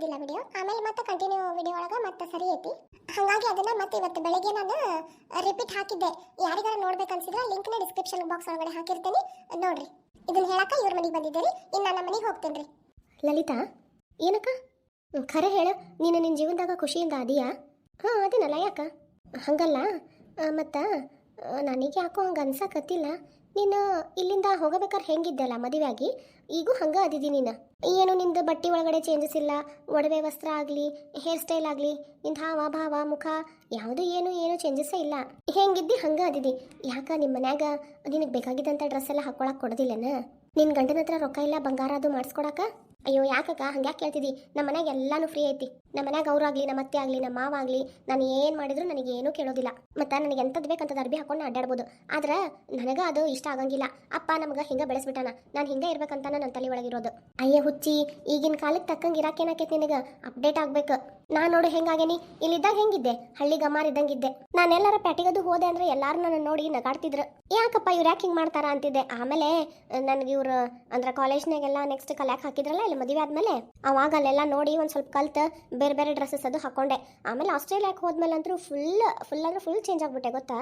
ಇದ್ದಿದ್ದಿಲ್ಲ ವಿಡಿಯೋ ಆಮೇಲೆ ಮತ್ತೆ ಕಂಟಿನ್ಯೂ ವಿಡಿಯೋ ಒಳಗೆ ಮತ್ತೆ ಸರಿ ಐತಿ. ಹಾಗಾಗಿ ಅದನ್ನ ಮತ್ತೆ ಇವತ್ತು ಬೆಳಗ್ಗೆ ನಾನು ರಿಪೀಟ್ ಹಾಕಿದ್ದೆ. ಯಾರಿಗಾರ ನೋಡ್ಬೇಕನ್ಸಿದ್ರೆ ಲಿಂಕ್ನ ಡಿಸ್ಕ್ರಿಪ್ಷನ್ ಬಾಕ್ಸ್ ಒಳಗಡೆ ಹಾಕಿರ್ತೀನಿ. ನೋಡ್ರಿ. ಇದನ್ನ ಹೇಳಕ್ಕ ಇವ್ರ ಮನೆಗೆ ಬಂದಿದ್ದೀರಿ. ಇನ್ನು ನನ್ನ ಮನೆಗೆ ಹೋಗ್ತೀನಿ ರೀ ಲಲಿತಾ, ಏನಕ್ಕ? ಖರೆ ಹೇಳು. ನೀನು ನಿನ್ನ ಜೀವನದಾಗ ಖುಷಿಯಿಂದ ಅದೀಯಾ? ಹಾಂ, ಅದೇನಲ್ಲ, ಯಾಕ? ಹಂಗಲ್ಲ. ಮತ್ತು ನನಗೆ ಯಾಕೋ ಹಂಗೆ ಅನ್ಸಕತ್ತಿಲ್ಲ. ನೀನು ಇಲ್ಲಿಂದ ಹೋಗಬೇಕಾದ್ರೆ ಹೆಂಗಿದ್ದೆಲ್ಲ ಆಗಿ ಈಗೂ ಹಂಗೆ ಅದಿದ್ದೀನಿ ನೀನು. ಏನು ನಿಂದು ಬಟ್ಟೆ ಒಳಗಡೆ ಚೇಂಜಸ್ ಇಲ್ಲ? ಒಡವೆ ವಸ್ತ್ರ ಆಗಲಿ ಹೇರ್ ಸ್ಟೈಲ್ ಆಗಲಿ, ನಿಂದ ಹಾವ, ಭಾವ, ಮುಖ, ಯಾವುದು ಏನು ಏನು ಚೇಂಜಸ್ಸೇ ಇಲ್ಲ. ಹೆಂಗಿದ್ದಿ ಹಂಗೆ ಅದಿದ್ದಿ ಯಾಕೆ ನಿಮ್ಮ ಮನ್ಯಾಗ ನಿನಗೆ ಬೇಕಾಗಿದ್ದಂಥ ಡ್ರೆಸ್ ಎಲ್ಲ ಹಾಕೊಳಕ್ಕೆ ಕೊಡೋದಿಲ್ಲನ? ನಿನ್ನ ಗಂಡನ ಹತ್ರ ರೊಕ್ಕ ಇಲ್ಲ, ಬಂಗಾರ ಅದು ಮಾಡಿಸ್ಕೊಡಕ? ಅಯ್ಯೋ, ಯಾಕಕ್ಕ? ಹಂಗ್ಯಾಕೆ ಕೇಳ್ತಿದ್ದಿ ನಮ್ಮ ಮನ್ಯಾಗ ಎಲ್ಲಾನು ಫ್ರೀ ಐತಿ. ನಮ್ಮ ಮನ್ಯಾಗ ಅವ್ರಾಗ್ಲಿ ನಮ್ಮ ಅತ್ತೆ ಆಗಲಿ ನಮ್ಮ ಮಾವ ಆಗಲಿ, ನಾನು ಏನು ಮಾಡಿದ್ರು ನನಗೆ ಏನೂ ಕೇಳೋದಿಲ್ಲ. ಮತ್ತು ನನಗೆ ಎಂಥದ್ದು ಬೇಕಂತ ಅರ್ಬಿ ಹಾಕೊಂಡು ಅಡ್ಡಾಡ್ಬೋದು ಆದ್ರೆ ನನಗೆ ಅದು ಇಷ್ಟ ಆಗಂಗಿಲ್ಲ. ಅಪ್ಪ ನಮಗೆ ಹಿಂಗೆ ಬೆಳೆಸ್ಬಿಟ್ಟಾನ. ನಾನು ಹಿಂಗೆ ಇರ್ಬೇಕಂತ ನನ್ನ ತಲೆ ಒಳಗಿರೋದು ಅಯ್ಯ, ಹುಚ್ಚಿ, ಈಗಿನ ಕಾಲಕ್ಕೆ ತಕ್ಕಂಗೆ ಇರಾಕೇನಾಕೈತಿ ನಿನಗೆ? ಅಪ್ಡೇಟ್ ಆಗ್ಬೇಕು. ನಾನು ನೋಡು ಹೆಂಗಾಗೇನಿ. ಇಲ್ಲಿದ್ದಾಗ ಹೆಂಗಿದ್ದೆ? ಹಳ್ಳಿ ಗಮಾರ್ ಇದ್ದಂಗಿದ್ದೆ. ನಾನೆಲ್ಲರ ಪ್ಯಾಟಿಗದು ಹೋದೆ ಅಂದ್ರೆ ಎಲ್ಲರೂ ನನ್ನ ನೋಡಿ ನಗಾಡ್ತಿದ್ರು. ಯಾಕಪ್ಪ ಇವ್ರು ಯಾಕೆ ಹಿಂಗೆ ಮಾಡ್ತಾರ ಅಂತಿದ್ದೆ? ಆಮೇಲೆ, ನನಗೆ ಇವ್ರು, ಅಂದ್ರೆ ಕಾಲೇಜ್ನಾಗೆಲ್ಲ ನೆಕ್ಸ್ಟ್ ಕಲ್ಯಾಕ್ ಹಾಕಿದ್ರಲ್ಲ ಇಲ್ಲಿ ಮದುವೆ ಆದ್ಮೇಲೆ ಅವಾಗ ಅಲ್ಲೆಲ್ಲ ನೋಡಿ ಒಂದ್ ಸ್ವಲ್ಪ ಕಲ್ತು ಬೇರೆ ಬೇರೆ ಡ್ರೆಸ್ಸಸ್ ಅದು ಹಾಕೊಂಡೆ. ಆಮೇಲೆ ಆಸ್ಟ್ರೇಲಿಯಾಕ್ಕೆ ಹೋದ್ಮೇಲೆ ಅಂತೂ ಫುಲ್ ಫುಲ್ ಅಂದ್ರೆ ಫುಲ್ ಚೇಂಜ್ ಆಗ್ಬಿಟ್ಟೆ, ಗೊತ್ತಾ?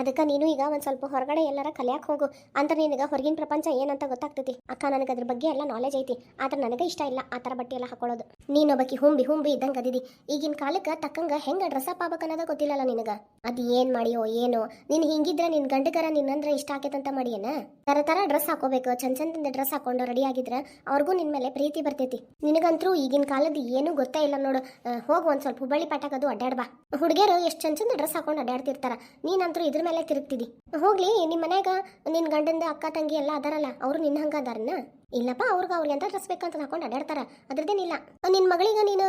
ಅದಕ್ಕೆ ನೀನು ಈಗ ಒಂದು ಸ್ವಲ್ಪ ಹೊರಗಡೆ ಎಲ್ಲಾರ ಕಲಿಯಕ್ಕೆ ಹೋಗು. ಅಂತ ನಿನಗೆ ಹೊರಗಿನ ಪ್ರಪಂಚ ಏನಂತ ಗೊತ್ತಾಗ್ತೈತಿ. ಅಕ್ಕ, ನನಗೆ ಅದ್ರ ಬಗ್ಗೆ ಎಲ್ಲ ನಾಲೆಜ್ ಐತಿ. ಆದ್ರೆ ನನಗೆ ಇಷ್ಟ ಇಲ್ಲ ಆ ಥರ ಬಟ್ಟೆ ಎಲ್ಲ ಹಾಕೊಳ್ಳೋದು. ನೀನೊಬ್ಬಕಿ ಹುಂಬಿ ಹುಂಬಿ ಇದ್ದಂಗೆ ಅದಿದಿ. ಈಗಿನ ಕಾಲಕ್ಕೆ ತಕ್ಕಂಗೆ ಹೆಂಗೆ ಆಗ್ಬೇಕು ಅನ್ನೋದು ಗೊತ್ತಿಲ್ಲಲ್ಲ ನಿನಗೆ. ಅದು ಏನು ಮಾಡಿಯೋ ಏನೋ. ನೀನು ಹಿಂಗಿದ್ರೆ ನಿನ್ನ ಗಂಡಗರ ನಿನ್ನಂದ್ರೆ ಇಷ್ಟ ಆಕೈತಂತ ಮಾಡಿಯೇನ? ತರ ತರ ಡ್ರೆಸ್ ಹಾಕೋಬೇಕು. ಚಂದ ಚಂದಿಂದ ಡ್ರೆಸ್ ಹಾಕೊಂಡು ರೆಡಿ ಆಗಿದ್ರೆ ಅವ್ರಿಗೂ ನಿನ್ನ ಮೇಲೆ ಪ್ರೀತಿ ಬರ್ತೈತಿ. ನಿನಗಂತರೂ ಈಗಿನ ಕಾಲದ ಏನು ಗೊತ್ತೇ ಇಲ್ಲ ನೋಡು. ಹೋಗು ಒಂದು ಸ್ವಲ್ಪ ಹುಬ್ಬಳ್ಳಿ ಪಟಾಕದು ಅಡ್ಡಾಡ್ಬಾ ಹುಡುಗಿಯರು ಎಷ್ಟು ಚಂದ ಚಂದ ಡ್ರೆಸ್ ಹಾಕೊಂಡು ಅಡ್ಡಾಡ್ತಿರ್ತಾರ ನೀನಂತರೂ ಇದ್ರ ಮೇಲೆ ತಿರುಗ್ತಿದಿ. ಹೋಗ್ಲಿ ನಿಮ್ಮ ಮನ್ಯಾಗ ನಿನ್ನ ಗಂಡಂದ ಅಕ್ಕ ತಂಗಿ ಎಲ್ಲ ಅದಾರಲ್ಲ, ಅವರು ನಿನ್ನ ಹಂಗ ಅದಾರನ್ನ? ಇಲ್ಲಪ್ಪ, ಅವ್ರಿಗೆ ಅವ್ರಿಗೆ ಎಂತ ಡ್ರೆಸ್ ಬೇಕಂತ ಹಾಕೊಂಡು ಅಡ್ಡಾಡ್ತಾರ ಅದ್ರದೇನಿಲ್ಲ ನಿನ್ನ ಮಗಳಿಗೆ ನೀನು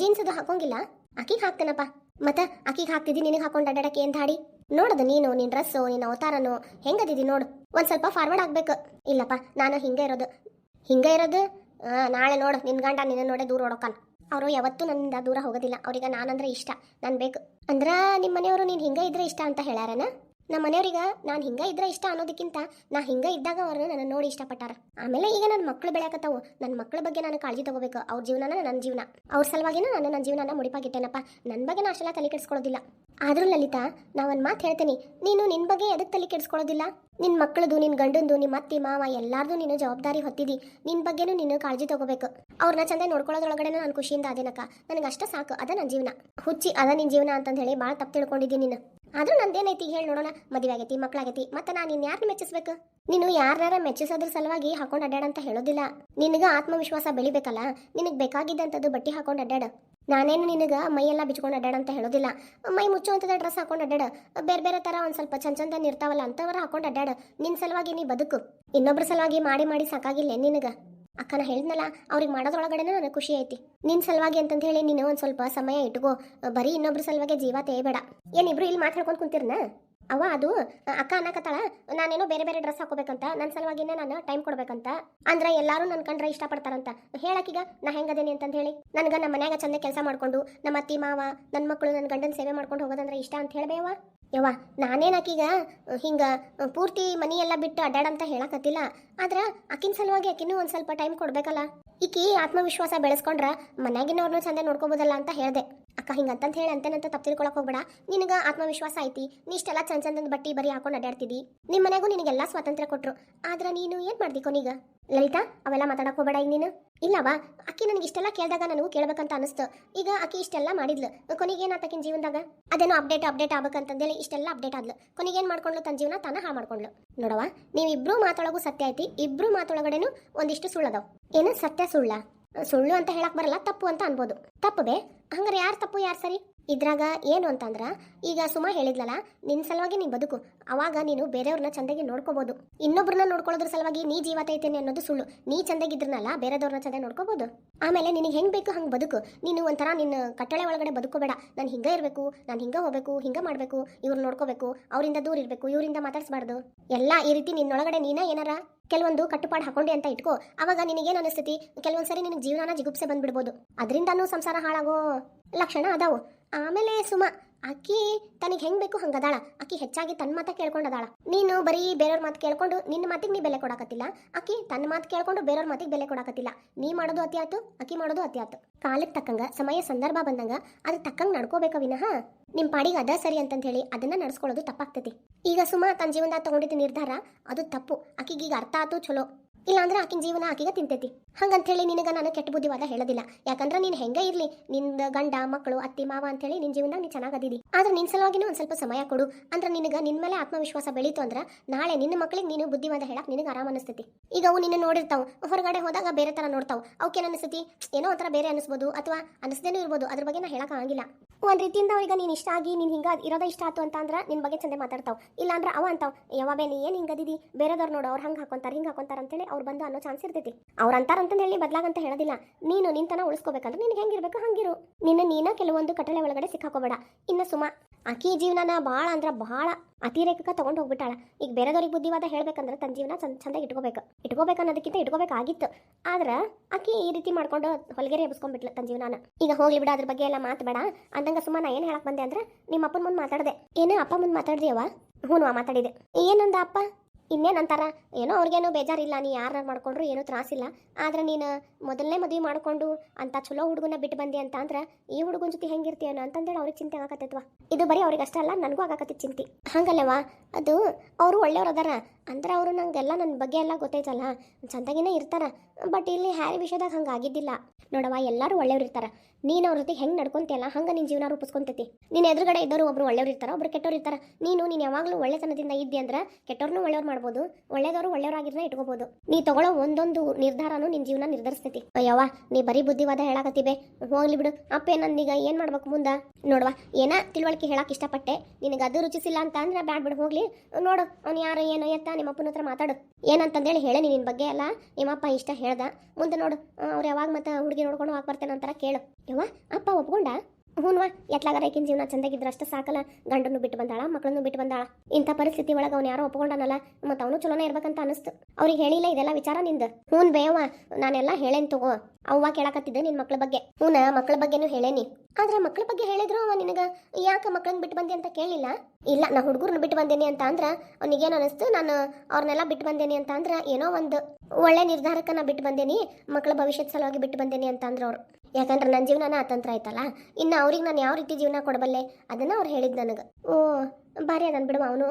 ಜೀನ್ಸ್ ಅದು ಹಾಕೋಂಗಿಲ್ಲ? ಆಕಿಗೆ ಹಾಕ್ತೇನಪ್ಪ. ಮತ್ತೆ ಆಕಿಗೆ ಹಾಕ್ತಿದ್ದಿ ನಿನಗೆ ಹಾಕೊಂಡು ಅಡ್ಡಾಡಕ್ಕೆ ಏನ್ ಹಾಡಿ ನೋಡದು ನೀನು ನಿನ್ನ ಡ್ರೆಸ್ಸು ನಿನ್ನ ಅವತಾರನು ಹೆಂಗದಿದಿ ನೋಡು. ಒಂದು ಸ್ವಲ್ಪ ಫಾರ್ವರ್ಡ್ ಆಗ್ಬೇಕು. ಇಲ್ಲಪ್ಪ, ನಾನು ಹಿಂಗೆ ಇರೋದು. ಹಿಂಗೆ ಇರೋದು ನಾಳೆ ನೋಡು ನಿನ್ನ ಗಂಡ ನಿನ್ನ ನೋಡೇ ದೂರ ಓಡೋಕನ್. ಅವರು ಯಾವತ್ತೂ ನನ್ನಿಂದ ದೂರ ಹೋಗೋದಿಲ್ಲ. ಅವ್ರಿಗೆ ನಾನಂದ್ರೆ ಇಷ್ಟ. ನಾನು ಬೇಕು. ಅಂದ್ರ ನಿಮ್ಮ ಮನೆಯವರು ನೀನು ಹಿಂಗೆ ಇದ್ರೆ ಇಷ್ಟ ಅಂತ ಹೇಳಾರನ ನಮ್ಮ ಮನೆಯವ್ರಿಗೆ ನಾನು ಹಿಂಗೆ ಇದ್ರೆ ಇಷ್ಟ ಅನ್ನೋದಕ್ಕಿಂತ ನಾ ಹಿಂಗೆ ಇದ್ದಾಗ ಅವ್ರನ್ನ ನನ್ನ ನೋಡಿ ಇಷ್ಟಪಟ್ಟಾರ. ಆಮೇಲೆ ಈಗ ನನ್ನ ಮಕ್ಕಳು ಬೆಳೆಯಕತ್ತಾವು. ನನ್ನ ಮಕ್ಕಳ ಬಗ್ಗೆ ನಾನು ಕಾಳಜಿ ತಗೋಬೇಕು. ಅವ್ರ ಜೀವನನ ನನ್ನ ಜೀವನ. ಅವ್ರ ಸಲುವಾಗಿನ ನಾನು ನನ್ನ ಜೀವನನ ಮುಡಿಪಾಗಿಟ್ಟೇನಪ್ಪ. ನನ್ನ ಬಗ್ಗೆ ನಾ ಅಷ್ಟೆಲ್ಲ ತಲೆ ಕೆಡಿಸ್ಕೊಳ್ಳೋದಿಲ್ಲ ಆದರೂ ಲಲಿತಾ ಒಂದು ಮಾತು ಹೇಳ್ತೀನಿ. ನೀನು ನಿನ್ನ ಬಗ್ಗೆ ಎದಕ್ಕೆ ತಲೆ ಕೆಡಿಸ್ಕೊಳ್ಳೋದಿಲ್ಲ ನಿನ್ನ ಮಕ್ಕಳದು ನಿನ್ನ ಗಂಡಂದು ನಿಮ್ಮ ಅತ್ತಿ, ಮಾವ ಎಲ್ಲಾರ್ದು ನೀನು ಜವಾಬ್ದಾರಿ ಹೊತ್ತಿದಿ. ನಿನ್ನ ಬಗ್ಗೆನು ನೀನು ಕಾಳಜಿ ತಗೋಬೇಕು. ಅವ್ರನ್ನ ಚಂದ ನೋಡ್ಕೊಳ್ಳೋದ್ರೊಳಗಡೆ ನಾನು ಖುಷಿಯಿಂದ ಅದೇನಕ್ಕ? ನನಗೆ ಅಷ್ಟ ಸಾಕು, ಅದ ನನ್ನ ಜೀವನ. ಹುಚ್ಚಿ, ಅದ ನಿನ್ನ ಜೀವನ ಅಂತಂದು ಹೇಳಿ ಭಾಳ ತಪ್ಪು ತಿಳ್ಕೊಂಡಿದ್ದೀನಿ ನೀನು. ಆದ್ರೂ ನಂದೇನೈತಿ ಹೇಳಿ ನೋಡೋಣ. ಮದುವೆ ಆಗೈತಿ ಮಕ್ಕಳಾಗೈತಿ ಮತ್ತೆ ನಾನು ಇನ್ನು ಯಾರನ್ನ ಮೆಚ್ಚಿಸ್ಬೇಕು? ನೀನು ಯಾರನ್ನಾರ ಮೆಚ್ಚಿಸೋದ್ರ ಸಲುವಾಗಿ ಹಾಕೊಂಡು ಅಡ್ಡಾಡಂತ ಹೇಳೋದಿಲ್ಲ. ನಿನಗೆ ಆತ್ಮವಿಶ್ವಾಸ ಬೆಳಿಬೇಕಲ್ಲ? ನಿನಗೆ ಬೇಕಾಗಿದ್ದಂಥದ್ದು ಬಟ್ಟೆ ಹಾಕೊಂಡು ಅಡ್ಡಾಡ ನಾನೇನು ನಿನಗೆ ಮೈಯೆಲ್ಲ ಬಿಚ್ಕೊಂಡು ಅಡ್ಡಾಡ ಅಂತ ಹೇಳೋದಿಲ್ಲ. ಮೈ ಮುಚ್ಚುವಂಥದ್ದು ಡ್ರೆಸ್ ಹಾಕೊಂಡು ಅಡ್ಡಾಡ ಬೇರೆ ಬೇರೆ ಥರ ಒಂದು ಸ್ವಲ್ಪ ಚಂದ ಚಂದ ಇರ್ತಾವಲ್ಲ ಅಂತವರ ಹಾಕೊಂಡು ಅಡ್ಡಾಡ ನಿನ್ನ ಸಲುವಾಗಿ ನೀ ಬದುಕು. ಇನ್ನೊಬ್ರ ಸಲುವಾಗಿ ಮಾಡಿ ಮಾಡಿ ಸಾಕಾಗಿಲ್ಲ ನಿನಗೆ? ಅಕ್ಕನ ಹೇಳಿದ್ನಲ್ಲ, ಅವ್ರಿಗೆ ಮಾಡೋದ್ರೊಳಗಡೆನೇ ನನಗೆ ಖುಷಿ ಐತಿ. ನಿನ್ನ ಸಲುವಾಗಿ ಅಂತಂತ ಹೇಳಿ ನೀನು ಒಂದು ಸ್ವಲ್ಪ ಸಮಯ ಇಟ್ಕೋ. ಬರೀ ಇನ್ನೊಬ್ರ ಸಲುವಾಗಿ ಜೀವ ತೇಬೇಡ ಏನಿಬ್ರು ಇಲ್ಲಿ ಮಾತಾಡ್ಕೊಂಡು ಕುಂತಿರ್ನ? ಅವ ಅದು ಅಕ್ಕ ಅನ್ನಕತ್ತಾಳ, ನಾನೇನೋ ಬೇರೆ ಬೇರೆ ಡ್ರೆಸ್ ಹಾಕೋಬೇಕಂತ ನನ್ನ ಸಲುವಾಗಿನೇ ನಾನು ಟೈಮ್ ಕೊಡ್ಬೇಕಂತ. ಅಂದ್ರೆ ಎಲ್ಲರೂ ನನ್ನ ಕಂಡ್ರೆ ಇಷ್ಟಪಡ್ತಾರಂತ. ಹೇಳಕ್ಕೀಗ ನಾ ಹೆಂಗದೇನಿ ಅಂತಂದು ಹೇಳಿ. ನನಗೆ ನಮ್ಮ ಮನ್ಯಾಗ ಚಂದ ಕೆಲಸ ಮಾಡ್ಕೊಂಡು, ನಮ್ಮ ಅತ್ತಿ, ಮಾವ ನನ್ನ ಮಕ್ಕಳು ನನ್ನ ಗಂಡನ ಸೇವೆ ಮಾಡ್ಕೊಂಡು ಹೋಗೋದಂದ್ರೆ ಇಷ್ಟ ಅಂತ ಹೇಳಬೇವ ಯವ್ವ, ನಾನೇನಾಕೀಗ, ಹಿಂಗ, ಪೂರ್ತಿ ಮನಿ ಎಲ್ಲ ಬಿಟ್ಟು ಅಡ್ಡಾಡಂತ ಹೇಳಕತ್ತಿಲ್ಲ. ಆದ್ರೆ ಆಕಿನ ಸಲುವಾಗಿ ಆಕಿನೂ ಒಂದು ಸ್ವಲ್ಪ ಟೈಮ್ ಕೊಡ್ಬೇಕಲ್ಲ. ಈಕಿ ಆತ್ಮವಿಶ್ವಾಸ ಬೆಳೆಸ್ಕೊಂಡ್ರ ಮನ್ಯಾಗಿನವ್ರನ್ನೂ ಚಂದ ನೋಡ್ಕೋಬೋದಲ್ಲ ಅಂತ ಹೇಳ್ದೆ. ಅಕ್ಕ ಹಿಂಗಂತಂತ ಹೇಳಿ ಅಂತೇನಂತ ತಪ್ಪು ತಿಳ್ಕೊಳಕ್ ಹೋಗ್ಬೇಡ. ನಿನಗ ಆತ್ಮವಿಶ್ವಾಸ ಐತಿ. ನೀ ಇಷ್ಟೆಲ್ಲ ಚಂದ ಚಂದದ ಬಟ್ಟಿ ಬರೀ ಹಾಕೊಂಡು ಅಡ್ಡಾಡ್ತಿದ್ದಿ ನಿಮ್ಮ ಮನೆಗೂ ನಿನಗೆಲ್ಲ ಸ್ವಾತಂತ್ರ್ಯ ಕೊಟ್ರು. ಆದ್ರೆ ನೀನು ಏನ್ ಮಾಡ್ದಿ ಕೊನೀಗ? ಲಲಿತಾ, ಅವೆಲ್ಲ ಮಾತಾಡಕ್ ಹೋಗ್ಬೇಡ ಈಗ ನೀನು. ಇಲ್ಲವಾ, ಅಕ್ಕಿ ನನಗೆ ಇಷ್ಟೆಲ್ಲ ಕೇಳಿದಾಗ ನನಗೂ ಕೇಳಬೇಕಂತ ಅನಿಸ್ತು. ಈಗ ಅಕ್ಕಿ ಇಷ್ಟೆಲ್ಲ ಮಾಡಿದ್ಲು. ಕೊನೆಗೆ ಏನಾತಕಿನ ಜೀವನದಾಗ? ಅದೇನೋ ಅಪ್ಡೇಟ್ ಅಪ್ಡೇಟ್ ಆಗ್ಬೇಕಂತಂದೇಳಿ ಇಷ್ಟೆಲ್ಲ ಅಪ್ಡೇಟ್ ಆದ್ಲು. ಕೊನೆಗೆ ಏನ್ ಮಾಡ್ಕೊಂಡ್ಲು? ತನ್ನ ಜೀವನ ತಾನ ಹಾಳು ಮಾಡ್ಕೊಂಡ್ಲು. ನೋಡವ ನೀವಿಬ್ರು ಮಾತೊಳಗೂ ಸತ್ಯ ಐತಿ. ಇಬ್ರು ಮಾತೊಳಗಡೆನೂ ಒಂದಿಷ್ಟು ಸುಳ್ಳದಾವ್. ಏನು ಸತ್ಯ ಸುಳ್ಳ? ಸುಳ್ಳು ಅಂತ ಹೇಳಕ್ ಬರಲ್ಲ, ತಪ್ಪು ಅಂತ ಅನ್ಬೋದು. ತಪ್ಪು ಬೇ, ಹಂಗಾರೆ ಯಾರು ತಪ್ಪು, ಯಾರು ಸರಿ? ಇದ್ರಾಗ ಏನು ಅಂತಂದ್ರೆ, ಈಗ ಸುಮಾ ಹೇಳಿದ್ಲಲ್ಲ ನಿನ್ನ ಸಲುವಾಗಿ ನೀ ಬದುಕು. ಅವಾಗ ನೀನು ಬೇರೆಯವ್ರನ್ನ ಚಂದಾಗಿ ನೋಡ್ಕೋಬಹುದು ಇನ್ನೊಬ್ರನ್ನ ನೋಡ್ಕೊಳ್ಳೋದ್ರ ಸಲುವಾಗಿ ನೀ ಜೀವ ತೈತೇನೆ ಅನ್ನೋದು ಸುಳ್ಳು. ನೀ ಚಂದಾಗಿದ್ರನಲ್ಲ, ಬೇರೆದವ್ರನ್ನ ಚಂದ ನೋಡ್ಕೋಬಹುದು ಆಮೇಲೆ ನಿನಗೆ ಹೆಂಗ್ ಬೇಕು ಹಂಗೆ ಬದುಕು. ನೀನು ಒಂಥರ ನಿನ್ನ ಕಟ್ಟಳೆ ಒಳಗಡೆ ಬದುಕೋಬೇಡ. ನಾನು ಹಿಂಗೆ ಇರಬೇಕು, ನಾನು ಹಿಂಗೆ ಹೋಗ್ಬೇಕು, ಹಿಂಗೆ ಮಾಡಬೇಕು, ಇವ್ರು ನೋಡ್ಕೋಬೇಕು, ಅವರಿಂದ ದೂರ ಇರಬೇಕು, ಇವರಿಂದ ಮಾತಾಡಿಸ್ಬಾರ್ದು. ಎಲ್ಲ ಈ ರೀತಿ ನಿನ್ನೊಳಗಡೆ ನೀನ ಏನಾರ ಕೆಲವೊಂದು ಕಟ್ಟುಪಾಡು ಹಾಕೊಂಡೆ ಅಂತ ಇಟ್ಕೋ. ಅವಾಗ ನಿನಗೇನು ಅನಿಸ್ತೈತಿ? ಕೆಲವೊಂದ್ಸರಿ ನಿನಗೆ ಜೀವನನ ಜಿಗುಪ್ಸೆ ಬಂದ್ಬಿಡ್ಬೋದು. ಅದರಿಂದನೂ ಸಂಸಾರ ಹಾಳಾಗೋ ಲಕ್ಷಣ ಅದಾವು. ಆಮೇಲೆ ಸುಮ ಆಕಿ ತನಗೆ ಹೆಂಗ್ ಬೇಕು ಹಂಗದಾಳ. ಆಕಿ ಹೆಚ್ಚಾಗಿ ತನ್ನ ಮಾತ ಕೇಳ್ಕೊಂಡದಾಳ. ನೀನು ಬರೀ ಬೇರೆಯವ್ರ ಮಾತು ಕೇಳ್ಕೊಂಡು ನಿನ್ನ ಮಾತಿಗೆ ನೀ ಬೆಲೆ ಕೊಡಕತ್ತಿಲ್ಲ. ಆಕಿ ತನ್ನ ಮಾತು ಕೇಳ್ಕೊಂಡು ಬೇರೆಯವ್ರ ಮಾತಿಗೆ ಬೆಲೆ ಕೊಡಕತ್ತಿಲ್ಲ. ನೀ ಮಾಡೋದು ಅತಿ ಆತು ಆಕಿ ಮಾಡೋದು ಅತಿ ಆತು. ಕಾಲಕ್ಕೆ ತಕ್ಕಂಗ, ಸಮಯ ಸಂದರ್ಭ ಬಂದಂಗ ಅದು ತಕ್ಕಂಗೆ ನಡ್ಕೋಬೇಕ ವಿನಃ ನಿಮ್ಮ ಪಾಡಿಗೆ ಅದ ಸರಿ ಅಂತ ಹೇಳಿ ಅದನ್ನ ನಡ್ಸ್ಕೊಳ್ಳೋದು ತಪ್ಪಾಗ್ತೈತಿ. ಈಗ ಸುಮ ತನ್ನ ಜೀವನದಾಗ ತಗೊಂಡಿದ್ದ ನಿರ್ಧಾರ, ಅದು ತಪ್ಪು. ಈಗ ಅರ್ಥ ಆತು ಚಲೋ ಇಲ್ಲಾಂದ್ರೆ ಆಕಿನ ಜೀವನ ಆಕಿಗೆ ತಿಂತೈತಿ. ಹಂಗಂತೇಳಿ ನಿನಗ ನಾನು ಕೆಟ್ಟ ಬುದ್ಧಿವಾದ ಹೇಳೋದಿಲ್ಲ. ಯಾಕಂದ್ರೆ ನೀನು ಹೆಂಗೆ ಇರ್ಲಿ? ನಿಂದ ಗಂಡ, ಮಕ್ಕಳು, ಅತ್ತಿ, ಮಾವ ಅಂತೇಳಿ ನಿನ್ನ ಜೀವನ ನೀನು ಚೆನ್ನಾಗದಿದಿ ಆದ್ರೆ ನಿನ್ನ ಸಲುವಾಗಿನೂ ಒಂದು ಸ್ವಲ್ಪ ಸಮಯ ಕೊಡು. ಅಂದ್ರೆ ನಿನಗೆ ನಿನ್ನ ಮೇಲೆ ಆತ್ಮವಿಶ್ವಾಸ ಬೆಳೀತು ಅಂದ್ರೆ ನಾಳೆ ನಿನ್ನ ಮಕ್ಕಳಿಗೆ ನೀನು ಬುದ್ಧಿವಾದ ಹೇಳಕ್ ನಿನಗೆ ಆರಾಮ ಅನಿಸ್ತೈತಿ ಈಗ ಅವು ನಿನ್ನ ನೋಡಿರ್ತಾವೆ. ಹೊರಗಡೆ ಹೋದಾಗ ಬೇರೆ ಥರ ನೋಡ್ತಾವೆ. ಅವಕ್ಕೇನು ಅನಿಸ್ತೈತಿ ಏನೋ ಒಂಥರ ಬೇರೆ ಅನಿಸ್ಬೋದು ಅಥವಾ ಅನಿಸ್ದೇನೂ ಇರ್ಬೋದು. ಅದ್ರ ಬಗ್ಗೆ ನಾನು ಹೇಳಕ್ ಆಗಿಲ್ಲ. ಒಂದು ರೀತಿಯಿಂದ ಅವ್ರಿಗೆ ನೀನು ಇಷ್ಟ ಆಗಿ, ನೀನು ಹಿಂಗ ಇರೋದ ಇಷ್ಟ ಆತು ಅಂತ ಅಂದ್ರೆ ನಿನ್ನ ಬಗ್ಗೆ ಚಂದ ಮಾತಾಡ್ತಾವೆ. ಇಲ್ಲಾಂದ್ರೆ ಅವ ಅಂತಾವ್ ಯಾವಾಗ ನೀ ಏನು ಹಿಂಗದಿದಿ ಬೇರೆದವ್ರು ನೋಡು, ಅವ್ರು ಹಂಗೆ ಹಾಕೊಂತಾರ, ಹಿಂಗೆ ಹಾಕೊಂತಾರ ಅಂತೇಳಿ ಅವ್ರು ಬಂದು ಅನ್ನೋ ಚಾನ್ಸ್ ಇರ್ತೈತಿ. ಅವ್ರು ಅಂತಾರ ಅಂತ ಹೇಳಿ ಬದಲಾಗಂತ ಹೇಳೋದಿಲ್ಲ. ನೀನು ನಿಂತನ ಉಳಿಸ್ಕೋಬೇಕಂದ್ರೆ ನಿನಗೆ ಹೆಂಗಿರ್ಬೇಕು ಹಂಗಿರು. ನಿನ್ನ ನೀನ ಕೆಲವೊಂದು ಕಟ್ಟಳೆ ಒಳಗಡೆ ಸಿಕ್ಕಾಕೋಬೇಡ. ಇನ್ನು ಸುಮ ಆಕಿ ಜೀವನನ ಭಾಳ ಅಂದ್ರೆ ಭಾಳ ಅತಿರೇಕಕ್ಕೆ ತಗೊಂಡು ಹೋಗ್ಬಿಟ್ಟಾಳ. ಈಗ ಬೇರೆದವ್ರಿಗೆ ಬುದ್ಧಿವಾದ ಹೇಳ್ಬೇಕಂದ್ರೆ ತನ್ನ ಜೀವನ ಚಂದ, ಚಂದಾಗಿ ಇಟ್ಕೋಬೇಕು. ಇಟ್ಕೋಬೇಕು ಅನ್ನೋದಕ್ಕಿಂತ ಇಟ್ಕೋಬೇಕಾಗಿತ್ತು ಆದ್ರೆ ಆಕಿ ಈ ರೀತಿ ಮಾಡ್ಕೊಂಡು ಹೊಲಗೆರೆ ಎಬ್ಸ್ಕೊಂಡ್ಬಿಟ್ಲ ತನ್ನ ಜೀವನ ಈಗ ಹೋಗ್ಲಿ ಬಿಡ ಅದ್ರ ಬಗ್ಗೆ ಎಲ್ಲ ಮಾತು ಬೇಡ. ಅಂದಂಗ ಸುಮ್ಮ ನಾ ಏನು ಹೇಳಕ್ ಬಂದೆ ಅಂದ್ರೆ ನಿಮ್ಮ ಅಪ್ಪನ ಮುಂದೆ ಮಾತಾಡ್ದೆ. ಏನು ಅಪ್ಪ ಮುಂದೆ ಮಾತಾಡ್ದಿಯವ ಹ್ಞೂ ಮಾತಾಡಿದೆ. ಏನಂದ ಅಪ್ಪ? ಇನ್ನೇನಂತಾರ? ಏನೋ ಅವ್ರಿಗೇನು ಬೇಜಾರಿಲ್ಲ, ನೀ ಯಾರು ಮಾಡ್ಕೊಂಡ್ರು ಏನೂ ತ್ರಾಸಿಲ್ಲ. ಆದ್ರೆ ನೀನು ಮೊದಲನೇ ಮದುವೆ ಮಾಡ್ಕೊಂಡು ಅಂತ ಚಲೋ ಹುಡುಗನ ಬಿಟ್ಟು ಬಂದಿ ಅಂತ ಅಂದ್ರೆ ಈ ಹುಡುಗನ ಜೊತೆ ಹೆಂಗಿರ್ತೀಯನ ಅಂತಂದೇಳಿ ಅವ್ರಿಗೆ ಚಿಂತೆ ಆಗಕತ್ತೈತ್ವ. ಇದು ಬರೀ ಅವ್ರಿಗೆ ಅಷ್ಟೇ ಅಲ್ಲ, ನನಗೂ ಆಗಕತ್ತೈತಿ ಚಿಂತೆ. ಹಂಗಲ್ಲವ? ಅದು ಅವರು ಒಳ್ಳೆಯವ್ರು ಅದಾರ. ಅಂದ್ರೆ ಅವರು ನಂಗೆಲ್ಲ ನನ್ನ ಬಗ್ಗೆ ಎಲ್ಲ ಗೊತ್ತೈತಲ್ಲ? ಚಂದಾಗಿನೇ ಇರ್ತಾರ. ಬಟ್ ಇಲ್ಲಿ ಹ್ಯಾರಿ ವಿಷಯದಾಗ ಹಂಗೆ ಆಗಿದ್ದಿಲ್ಲ. ನೋಡವ ಎಲ್ಲರೂ ಒಳ್ಳೆಯವ್ರು ಇರ್ತಾರ. ನೀನು ಅವ್ರ ಜೊತೆ ಹೆಂಗೆ ನಡ್ಕೊಂತಿಯಲ್ಲ? ಹಂಗೆ ನಿನ್ನ ಜೀವನ ರೂಪಿಸ್ಕೊಂತೈತಿ. ನೀನು ಎದುರುಗಡೆ ಇದ್ದವರು ಒಬ್ರು ಒಳ್ಳೆಯವ್ರು ಇರ್ತಾರ, ಒಬ್ರು ಕೆಟ್ಟವ್ರು ಇರ್ತಾರ. ನೀನು ನೀನು ಯಾವಾಗಲೂ ಒಳ್ಳೆತನದಿಂದ ಇದ್ದಿ ಅಂದ್ರೆ ಕೆಟ್ಟವ್ರನ್ನೂ ಒಳ್ಳೆಯವ್ರು ಮಾಡ್ಬೋದು ಒಳ್ಳೆಯದವರು ಒಳ್ಳೆಯವರಾಗಿರ್ನ ಇಟ್ಕೋಬೋದು. ನೀ ತಗೊಳ್ಳೋ ಒಂದೊಂದು ನಿರ್ಧಾರನೂ ನಿನ್ನ ಜೀವನ ನಿರ್ಧರಿಸ್ತೈತಿ. ಅಯ್ಯವ ನೀ ಬರೀ ಬುದ್ಧಿವಾದ ಹೇಳಾಕತ್ತಿವೆ ಹೋಗ್ಲಿ ಬಿಡು. ಅಪ್ಪ ನನ್ನೀಗ ಏನು ಮಾಡ್ಬೇಕು ಮುಂದೆ? ನೋಡುವ, ಏನ ತಿಳುವಳಿಕೆ ಹೇಳಕ್ಕೆ ಇಷ್ಟಪಟ್ಟೆ? ನಿನಗೆ ಅದು ರುಚಿಸಿಲ್ಲ ಅಂತ ಅಂದ್ರೆ ಬ್ಯಾಡ್ ಬಿಡು, ಹೋಗ್ಲಿ. ನೋಡು, ಅವ್ನು ಯಾರು, ಏನು, ಎತ್ತ ನಿಮ್ಮ ಅಪ್ಪನ ಹತ್ರ ಮಾತಾಡು. ಏನಂತಂದೇಳಿ ಹೇಳಿ ನಿನ್ನ ಬಗ್ಗೆ ಎಲ್ಲ. ನಿಮ್ಮಪ್ಪ ಇಷ್ಟ ಹೇಳ್ದ. ಮುಂದೆ ನೋಡು. ಅವ್ರು ಯಾವಾಗ ಮತ್ತೆ ಹುಡುಗಿ ನೋಡ್ಕೊಂಡು ಹೋಗಿ ಬರ್ತೇನೆ ಅಂತಾರ ಕೇಳು. ಯವ್ವ, ಅಪ್ಪ ಒಪ್ಕೊಂಡ? ಹ್ಞೂನ್ವ ಎಟ್ಲಾಗಾರ ಈಕಿನ ಜೀವನ ಚಂದಾಗಿದ್ರೆ ಅಷ್ಟು ಸಾಕಲ್ಲ. ಗಂಡನ್ನು ಬಿಟ್ಟು ಬಂದಾಳ ಮಕ್ಕಳನ್ನು ಬಿಟ್ಟು ಬಂದಾಳ. ಇಂಥ ಪರಿಸ್ಥಿತಿ ಒಳಗೆ ಅವ್ನು ಯಾರೋ ಒಪ್ಕೊಂಡನಲ್ಲ, ಮತ್ತು ಅವನು ಚಲೋನೇ ಇರ್ಬೇಕಂತ ಅನಿಸ್ತು. ಅವ್ರಿಗೆ ಹೇಳಿಲ್ಲ ಇದೆಲ್ಲ ವಿಚಾರ ನಿಂದು? ಹೂನ್ ಬೇವ ನಾನೆಲ್ಲ ಹೇಳೇನ್ ತಗೋ. ಅವ್ವ ಕೇಳಕತ್ತಿದ್ದೆ ನಿನ್ನ ಮಕ್ಳ ಬಗ್ಗೆ. ಹೂನ ಮಕ್ಳ ಬಗ್ಗೆನೂ ಹೇಳೇನಿ. ಆದ್ರೆ ಮಕ್ಳ ಬಗ್ಗೆ ಹೇಳಿದ್ರು ಅವ ನಿನಗ? ಯಾಕೆ ಮಕ್ಳನ್ನ ಬಿಟ್ಟು ಬಂದೆ ಅಂತ ಕೇಳಿಲ್ಲ? ಇಲ್ಲ, ನಾ ಹುಡುಗರನ್ನ ಬಿಟ್ಟು ಬಂದೇನಿ ಅಂತ ಅಂದ್ರೆ ಅವ್ನಿಗೇನು ಅನಿಸ್ತು? ನಾನು ಅವ್ರನ್ನೆಲ್ಲ ಬಿಟ್ಟು ಬಂದೇನಿ ಅಂತ ಅಂದ್ರ ಏನೋ ಒಂದು ಒಳ್ಳೆ ನಿರ್ಧಾರಕ್ಕೆ ನಾ ಬಿಟ್ಟು ಬಂದೇನಿ ಮಕ್ಕಳ ಭವಿಷ್ಯದ ಸಲುವಾಗಿ ಬಿಟ್ಟು ಬಂದೇನಿ ಅಂತ ಅವರು ಅವ್ರು. ಯಾಕಂದ್ರೆ ನನ್ನ ಜೀವನನ ಅತಂತ್ರ ಆಯ್ತಲ್ಲ? ಇನ್ನು ಅವ್ರಿಗೆ ನಾನು ಯಾವ ರೀತಿ ಜೀವನ ಕೊಡಬಲ್ಲೆ? ಅದನ್ನು ಅವ್ರು ಹೇಳಿದ್ದು ನನಗೆ. ಓ ಬಾರಿ ನಾನು ಬಿಡು ಅವನು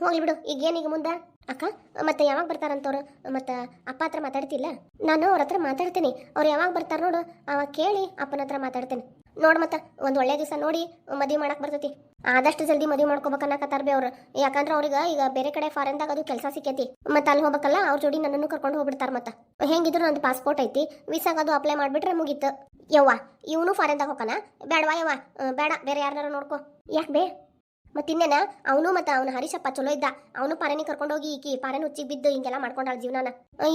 ಹೋಗ್ಲಿ ಬಿಡು, ಈಗ ಏನೀಗ ಮುಂದೆ? ಅಕ್ಕ, ಮತ್ತೆ ಯಾವಾಗ ಬರ್ತಾರಂತವ್ರು? ಮತ್ತೆ ಅಪ್ಪ ಹತ್ರ ಮಾತಾಡ್ತಿಲ್ಲ? ನಾನು ಅವ್ರ ಹತ್ರ ಮಾತಾಡ್ತೀನಿ. ಅವ್ರು ಯಾವಾಗ ಬರ್ತಾರ ನೋಡು. ಅವಾಗ ಕೇಳಿ ಅಪ್ಪನ ಹತ್ರ ಮಾತಾಡ್ತೇನೆ. ನೋಡ್ ಮತ್ತೆ, ಒಂದು ಒಳ್ಳೆ ದಿವಸ ನೋಡಿ ಮದುವೆ ಮಾಡಕ್ ಬರ್ತೈತಿ. ಆದಷ್ಟು ಜಲ್ದಿ ಮದುವೆ ಮಾಡ್ಕೋಬೇಕನ್ನಕತ್ತಾರ ಬಿ ಅವ್ರು. ಯಾಕಂದ್ರೆ ಅವ್ರಿಗೆ ಈಗ ಬೇರೆ ಕಡೆ ಫಾರಿನ್ದಾಗ ಅದು ಕೆಲಸ ಸಿಕ್ಕೈತಿ. ಮತ್ತೆ ಅಲ್ಲಿ ಹೋಗ್ಬೇಕಲ್ಲ, ಅವ್ರ ಜೋಡಿ ನನ್ನನ್ನು ಕರ್ಕೊಂಡು ಹೋಗ್ಬಿಡ್ತಾರ ಮತ್ತೆ. ಹೆಂಗಿದ್ರು ನಂದು ಪಾಸ್ಪೋರ್ಟ್ ಐತಿ ವೀಸಾಗ ಅದು ಅಪ್ಲೈ ಮಾಡ್ಬಿಟ್ರೆ ಮುಗೀತು. ಯವ್ವ, ಇವನು ಫಾರಿನ್ದಾಗ ಹೋಗಣ ಬೇಡವಾ ಯವ್ವ? ಬೇಡ, ಬೇರೆ ಯಾರನ್ನಾರು ನೋಡ್ಕೋ. ಯಾಕೆ ಬೇ? ಮತ್ತಿನ್ನೇನ ಅವನು ಮತ್ತೆ ಅವನು ಹರೀಶಪ್ಪ ಚಲೋ ಇದ್ದ. ಅವನು ಪಾರನಿ ಕರ್ಕೊಂಡು ಹೋಗಿ ಈಕಿ ಪಾರನ್ ಹುಚ್ಚಿಗೆ ಬಿದ್ದು ಹಿಂಗೆಲ್ಲ ಮಾಡ್ಕೊಂಡಾಳ ಜೀವನನ.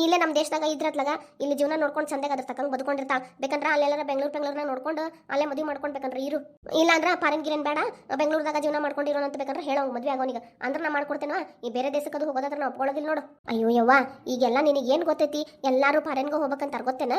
ಇಲ್ಲೇ ನಮ್ಮ ದೇಶದಾಗ ಇದ್ರತ್ಲಾಗ ಇಲ್ಲಿ ಜೀವನ ನೋಡ್ಕೊಂಡು ಚಂದಾಗ ಅದ್ರ ತಕ್ಕಂಗೆ ಬದುಕೊಂಡಿರ್ತಾ ಬೇಕಂದ್ರೆ ಅಲ್ಲೆಲ್ಲ ಬೆಂಗಳೂರು ಬೆಂಗಳೂರ್ನ ನೋಡ್ಕೊಂಡು ಅಲ್ಲೇ ಮದುವೆ ಮಾಡ್ಕೊಂಡು ಬೇಕಂದ್ರೆ ಇರು. ಇಲ್ಲ ಅಂದ್ರೆ ಪಾರನ್ ಗಿರೇನ್ ಬೇಡ, ಬೆಂಗಳೂರದಾಗ ಜೀವನ ಮಾಡ್ಕೊಂಡಿರೋ ಅಂತ ಬೇಕಂದ್ರೆ ಹೇಳೋ ಮದುವೆ ಆಗೋನಿಗೆ ಅಂದ್ರೆ ನಾ ಮಾಡ್ಕೊಡ್ತೇನೋ? ಈ ಬೇರೆ ದೇಶಕ್ಕೆ ಅದು ಹೋಗೋದಾದ್ರೆ ನಾ ಒಪ್ಕೊಳ್ಳೋದಿಲ್ಲ ನೋಡು. ಅಯ್ಯೋ ಯವ್ವ, ಈಗೆಲ್ಲ ನಿನಗೆ ಏನು ಗೊತ್ತೈತಿ? ಎಲ್ಲರೂ ಫಾರಿನ್ಗೆ ಹೋಗ್ಬೇಕಂತ ಗೊತ್ತೇನ?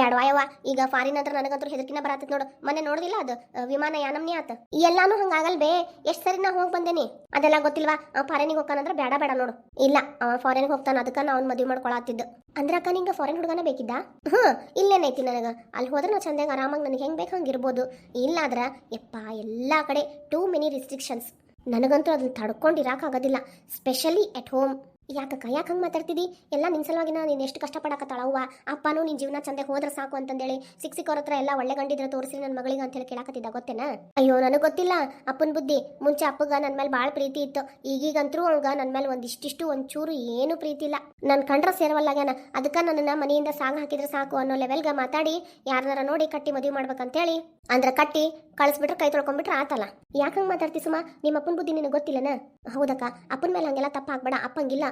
ಬೇಡವಾ ಈಗ ಫಾರಿನ್ ಅಂದ್ರೆ ನನಗಂತೂ ಹೆದರ್ಕಿನ ಬರತ್ತೈತಿ ನೋಡು. ಮೊನ್ನೆ ನೋಡಿದಿಲ್ಲ ಅದು, ವಿಮಾನ ಯಾನಮ್ನಿ ಆತ? ಎಲ್ಲಾನು ಹಂಗಾಗಲ್ ಬೇ ಎಷ್ಟು ಸರಿ ನಾ ಹೋಗಿ ಬಂದೇನಿ. ಅದೆಲ್ಲ ಗೊತ್ತಿಲ್ವಾ? ಅವ ಫಾರಿನಿಗೆ ಹೋಗ್ತಾನಂದ್ರೆ ಬೇಡ ಬೇಡ ನೋಡು. ಇಲ್ಲ, ಅವ ಫಾರಿನ್ಗೆ ಹೋಗ್ತಾನ ಅದಕ್ಕೆ ನಾ ಅವ್ನ ಮದುವೆ ಮಾಡ್ಕೊಳತ್ತಿದ್ದು. ಅಂದ್ರೆ ಅಕ್ಕ, ನಿಂಗೆ ಫಾರಿನ್ ಹುಡುಗನ ಬೇಕಿದ್ದ? ಹ್ಞೂ ಇಲ್ಲೇನೈತಿ ನನಗೆ. ಅಲ್ಲಿ ಹೋದ್ರೆ ನಾ ಚಂದಾಗ ಆರಾಮಾಗಿ ನನಗೆ ಹೆಂಗೆ ಬೇಕು ಹಂಗೆ ಇರ್ಬೋದು. ಇಲ್ಲಾದ್ರೆ ಯಪ್ಪ, ಎಲ್ಲ ಕಡೆ ಟೂ ಮೆನಿ ರಿಸ್ಟ್ರಿಕ್ಷನ್ಸ್ ನನಗಂತೂ ಅದನ್ನ ತಡ್ಕೊಂಡು ಆಗೋದಿಲ್ಲ. ಸ್ಪೆಷಲಿ ಎಟ್ ಹೋಮ್ ಯಾಕಕ್ಕ ಯಾಕೆ ಹಂಗೆ ಮಾತಾಡ್ತಿದ್ದಿ ಎಲ್ಲ ನಿನ್ನ ಸಲುವಾಗಿನ ನೀನು ಎಷ್ಟು ಕಷ್ಟಪಡಕತ್ತಾಳ ಅವ್ವ. ಅಪ್ಪನೂ ನಿನ್ನ ಜೀವನ ಚಂದೆ ಹೋದ್ರೆ ಸಾಕು ಅಂತಂದೇಳಿ ಸಿಕ್ ಸಿಕ್ಕವ್ರ ಹತ್ರ ಎಲ್ಲ ಒಳ್ಳೆ ಗಂಡಿದ್ರೆ ತೋರಿಸಿ ನನ್ನ ಮಗಳಿಗೆ ಅಂತ ಹೇಳಿ ಕೇಳಕತ್ತಿದ್ದ, ಗೊತ್ತೇನ? ಅಯ್ಯೋ, ನನಗೆ ಗೊತ್ತಿಲ್ಲ. ಅಪ್ಪನ ಬುದ್ಧಿ. ಮುಂಚೆ ಅಪ್ಪಗ ನನ್ನ ಮೇಲೆ ಭಾಳ ಪ್ರೀತಿ ಇತ್ತು. ಈಗೀಗಂತರೂ ಅವಂಗ ನನ್ನ ಮೇಲೆ ಒಂದಿಷ್ಟಿಷ್ಟು ಒಂಚೂರು ಏನು ಪ್ರೀತಿ ಇಲ್ಲ. ನನ್ನ ಕಂಡ್ರ ಸೇರವಲ್ಲಾಗ್ಯಾನ ಅದಕ್ಕೆ ನನ್ನನ್ನು ಮನೆಯಿಂದ ಸಾಗ ಹಾಕಿದ್ರೆ ಸಾಕು ಅನ್ನೋ ಲೆವೆಲ್ಗೆ ಮಾತಾಡಿ ಯಾರನ್ನಾರ ನೋಡಿ ಕಟ್ಟಿ ಮದುವೆ ಮಾಡ್ಬೇಕಂತೇಳಿ. ಅಂದ್ರೆ ಕಟ್ಟಿ, ಕಳಿಸ್ಬಿಟ್ರೆ ಕೈ ತೊಳ್ಕೊಂಡ್ಬಿಟ್ರೆ ಆತಲ್ಲ. ಯಾಕಂಗೆ ಮಾತಾಡ್ತಿ ಸುಮ್ಮ ನಿಮ್ಮ ಅಪ್ಪನ ಬುದ್ಧಿ ನಿನಗೆ ಗೊತ್ತಿಲ್ಲನ? ಹೌದಕ್ಕ. ಅಪ್ಪನ ಮೇಲೆ ಹಂಗೆಲ್ಲ ತಪ್ಪಾಗ್ಬೇಡ. ಅಪ್ಪಂಗಿಲ್ಲ.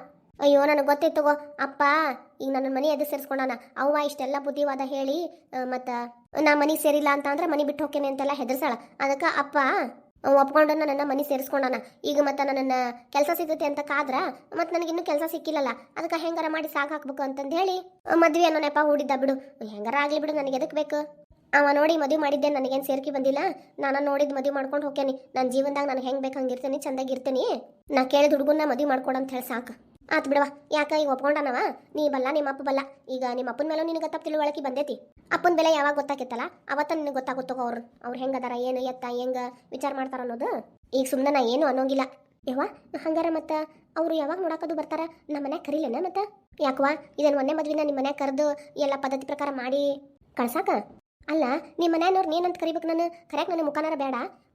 ಅಯ್ಯೋ, ನನಗೆ ಗೊತ್ತಿತ್ತು ತಗೋ. ಅಪ್ಪ, ಈಗ ನನ್ನ ಮನೆ ಎದು ಸೇರಿಸ್ಕೊಂಡಾನ. ಅವ್ವ ಇಷ್ಟೆಲ್ಲ ಬುದ್ಧಿವಾದ ಹೇಳಿ ಮತ್ತು, ನಾ ಮನೆ ಸೇರಿಲ್ಲ ಅಂತ ಅಂದ್ರೆ ಮನೆ ಬಿಟ್ಟು ಹೋಗ್ತೇನೆ ಅಂತೆಲ್ಲ ಹೆದರ್ಸಾಳ. ಅದಕ್ಕೆ ಅಪ್ಪ ಒಪ್ಕೊಂಡು ನನ್ನ ಮನೆ ಸೇರಿಸ್ಕೊಂಡಾನ. ಈಗ ಮತ್ತೆ ನನ್ನ ಕೆಲಸ ಸಿಗುತ್ತೆ ಅಂತ ಕಾದ್ರ, ಮತ್ತೆ ನನಗಿನ್ನೂ ಕೆಲಸ ಸಿಕ್ಕಿಲ್ಲಲ್ಲ. ಅದಕ್ಕೆ ಹೆಂಗಾರ ಮಾಡಿ ಸಾಕು ಹಾಕ್ಬೇಕು ಅಂತಂದು ಹೇಳಿ ಮದ್ವೆ ಅನ್ನೋ ನೆಪ ಹೂಡಿದ್ದ ಬಿಡು. ಹೆಂಗಾರ ಆಗಲಿ ಬಿಡು, ನನಗೆ ಎದಕ್ಕೆ ಬೇಕು? ಅವ ನೋಡಿ ಮದುವೆ ಮಾಡಿದ್ದೆ, ನನಗೇನು ಸೇರ್ಕಿ ಬಂದಿಲ್ಲ. ನಾನು ನೋಡಿದ ಮದುವೆ ಮಾಡ್ಕೊಂಡು ಹೋಗ್ಯಾನಿ ನನ್ನ ಜೀವನದಾಗ ನಾನು ಹೆಂಗೆ ಬೇಕು ಹಂಗಿರ್ತೀನಿ ಚಂದಾಗಿರ್ತೀನಿ ನಾ ಕೇಳಿದ ಹುಡುಗನ್ನ ಮದುವೆ ಮಾಡ್ಕೊಡು ಅಂತ ಹೇಳಿ ಸಾಕು. ಆತ್ ಬಿಡವ ಯಾಕ ಈಗ ಒಪ್ಕೊಂಡನವ? ನೀ ಬಲ್ಲ, ನಿಮ್ಮ ಅಪ್ಪ ಬಲ್ಲ. ಈಗ ನಿಮ್ಮ ಅಪ್ಪನ ಮೇಲೂ ನಿನಗೆ ತಪ್ಪು ತಿಳುವಳಿಕೆ ಬಂದೈತಿ. ಅಪ್ಪನ ಬೆಲೆ ಯಾವಾಗ ಗೊತ್ತಾಗಿತ್ತಲ್ಲ ಅವತ್ತ ನಿನಗೆ ಗೊತ್ತಾಗುತ್ತೋ ಅವ್ರು ಅವ್ರು ಹೆಂಗದಾರ, ಏನು ಎತ್ತ, ಹೆಂಗ ವಿಚಾರ ಮಾಡ್ತಾರ ಅನ್ನೋದು? ಈಗ ಸುಮ್ಮನೆ ನಾ ಏನು ಅನ್ನೋಂಗಿಲ್ಲ. ಯವ್ವ, ಹಂಗಾರ ಮತ್ತೆ ಅವರು ಯಾವಾಗ ನೋಡಕ್ಕದು ಬರ್ತಾರ? ನಮ್ಮ ಮನ್ಯಾಗ ಕರೀಲೇನ ಮತ್ತೆ? ಯಾಕವ್ವ ಇದನ್ನ ಒಂದೇ ಮದ್ವಿನ ನಿಮ್ಮ ಮನ್ಯಾಗ ಕರೆದು ಎಲ್ಲ ಪದ್ಧತಿ ಪ್ರಕಾರ ಮಾಡಿ ಕಳ್ಸಾಕ? ಅಲ್ಲ ನಿಮ್ಮ ಮನೆಯವ್ರು ನೀನಂತ ಕರಿಬೇಕು ನಾನು ಕರಿಯಕ್ಕೆ ನನ್ನ ಮುಖಾನಾರ ಬೇಡ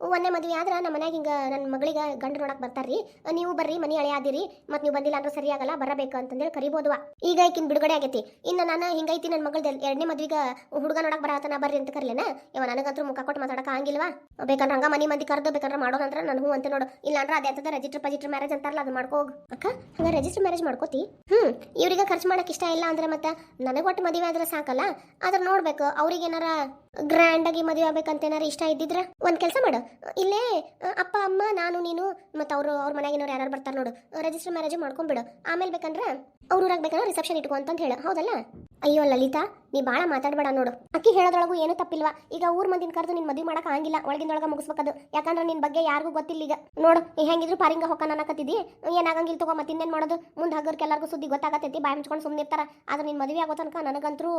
ಒಂದೇ ಮದುವೆ ಆದ್ರೆ ನಮ್ಮ ಮನ್ಯಾಗ ಹಿಂಗ ನನ್ನ ಮಗಳಿಗೆ ಗಂಡು ನೋಡಕ್ ಬರ್ತಾರ್ರಿ. ನೀವು ಬರ್ರಿ, ಮನಿ ಹಳೆ ಆದಿರಿ. ಮತ್ತೆ ನೀವು ಬಂದಿಲ್ಲ ಅಂದ್ರೆ ಸರಿಯಾಗಲ್ಲ, ಬರಬೇಕು ಅಂತಂದೇಳಿ ಕರಿಬೋದುವ ಈಗ ಈಕಿನ ಬಿಡುಗಡೆ ಆಗೈತಿ. ಇನ್ನು ನಾನು ಹಿಂಗೈತಿ ನನ್ನ ಮಗಳ ಎರಡನೇ ಮದ್ವಿಗ ಹುಡುಗ ನೋಡಕ್ ಬರತನ ಬರ್ರಿ ಅಂತ ಕರ್ಲೇನ? ಇವ ನನಗಂತೂ ಮುಖ ಕೊಟ್ಟು ಮಾತಾಡಕ ಆಗಿಲ್ವಾ ಬೇಕಂದ್ರೆ ಹಂಗ ಮನಿ ಮಂದಿ ಕರೆದು, ಬೇಕಂದ್ರೆ ಮಾಡೋದಂದ್ರೆ ನಾನು ಹ್ಞೂ ಅಂತ ನೋಡು. ಇಲ್ಲಾಂದ್ರೆ ಅದೇ ಅಂತದ ರಿಜಿಸ್ಟರ್ ಪಜಿಸ್ಟರ್ ಮ್ಯಾರೇಜ್ ಅಂತಾರಲ್ಲ ಅದು ಮಾಡ್ಕೋ. ಅಕ್ಕ, ಹಂಗ ರಿಜಿಸ್ಟರ್ ಮ್ಯಾರೇಜ್ ಮಾಡ್ಕೋತಿ? ಹ್ಮ್, ಇವರಿಗೆ ಖರ್ಚು ಮಾಡೋಕೆ ಇಷ್ಟ ಇಲ್ಲ ಅಂದ್ರೆ ಮತ್ತೆ ನನಗೆ ಒಟ್ಟು ಮದುವೆ ಆದ್ರೆ ಸಾಕಲ್ಲ? ಆದ್ರೆ ನೋಡ್ಬೇಕು, ಅವ್ರಿಗೆ ಏನಾರ ಗ್ರ್ಯಾಂಡ್ ಆಗಿ ಮದುವೆ ಆಗ್ಬೇಕಂತ ಏನಾರ ಇಷ್ಟ ಇದ್ದಿದ್ರ? ಒಂದು ಕೆಲಸ ಮಾಡು. ಇಲ್ಲೇ ಅಪ್ಪ, ಅಮ್ಮ, ನಾನು, ನೀನು, ಮತ್ತೆ ಅವರು, ಅವ್ರ ಮನೆಗಿನವ್ರು ಯಾರು ಬರ್ತಾರೆ ನೋಡು ರಿಜಿಸ್ಟರ್ ಮ್ಯಾರೇಜ್ ಮಾಡ್ಕೊಂಡ್ಬಿಡು ಆಮೇಲೆ ಬೇಕಂದ್ರೆ ಅವ್ರ ಊರಾಗ ಬೇಕಂದ್ರೆ ರಿಸೆಪ್ಷನ್ ಇಟ್ಕೊ ಅಂತ ಹೇಳು, ಹೌದಲ್ಲ? ಅಯ್ಯೋ, ಲಲಿತಾ, ನೀ ಭಾಳ ಮಾತಾಡ್ಬೇಡ ನೋಡು. ಅಕ್ಕಿ ಹೇಳೋದ್ರೊಳಗೂ ಏನು ತಪ್ಪಿಲ್ವಾ? ಈಗ ಊರ್ ಮಂದಿನ ಕರೆದು ನಿನ್ ಮದುವೆ ಮಾಡಕ್ ಆಗಿಲ್ಲ ಒಳಗಿಂದೊಳಗೆ ಮುಗಿಸ್ಬೇಕದು. ಯಾಕಂದ್ರೆ ನಿನ್ ಬಗ್ಗೆ ಯಾರಿಗೂ ಗೊತ್ತಿಲ್ಲ ಈಗ. ನೋಡು, ನೀ ಹೆಂಗಿದ್ರು ಪಾರಿಂಗ ಹೊಕ್ಕ ಅನ್ನಕತ್ತಿದ್ದಿ ಏನಾಗಂಗಿಲ್ಲ ತಗೋ ಮತ್ತೆ ಇನ್ನೇನ್ ಮಾಡೋದು? ಮುಂದೆ ಹಗ್ಗರ್ಕೆ ಎಲ್ಲರಿಗೂ ಸುದ್ದಿ ಗೊತ್ತಾಗತ್ತೈತಿ ಬಾಯಿ ಮುಚ್ಕೊಂಡು ಸುಮ್ಮನೆ ಇರ್ತಾರ. ಆದ್ರೆ ನಿನ್ ಮದುವೆ ಆಗೋ ತನಕ ನನಗಂತರೂ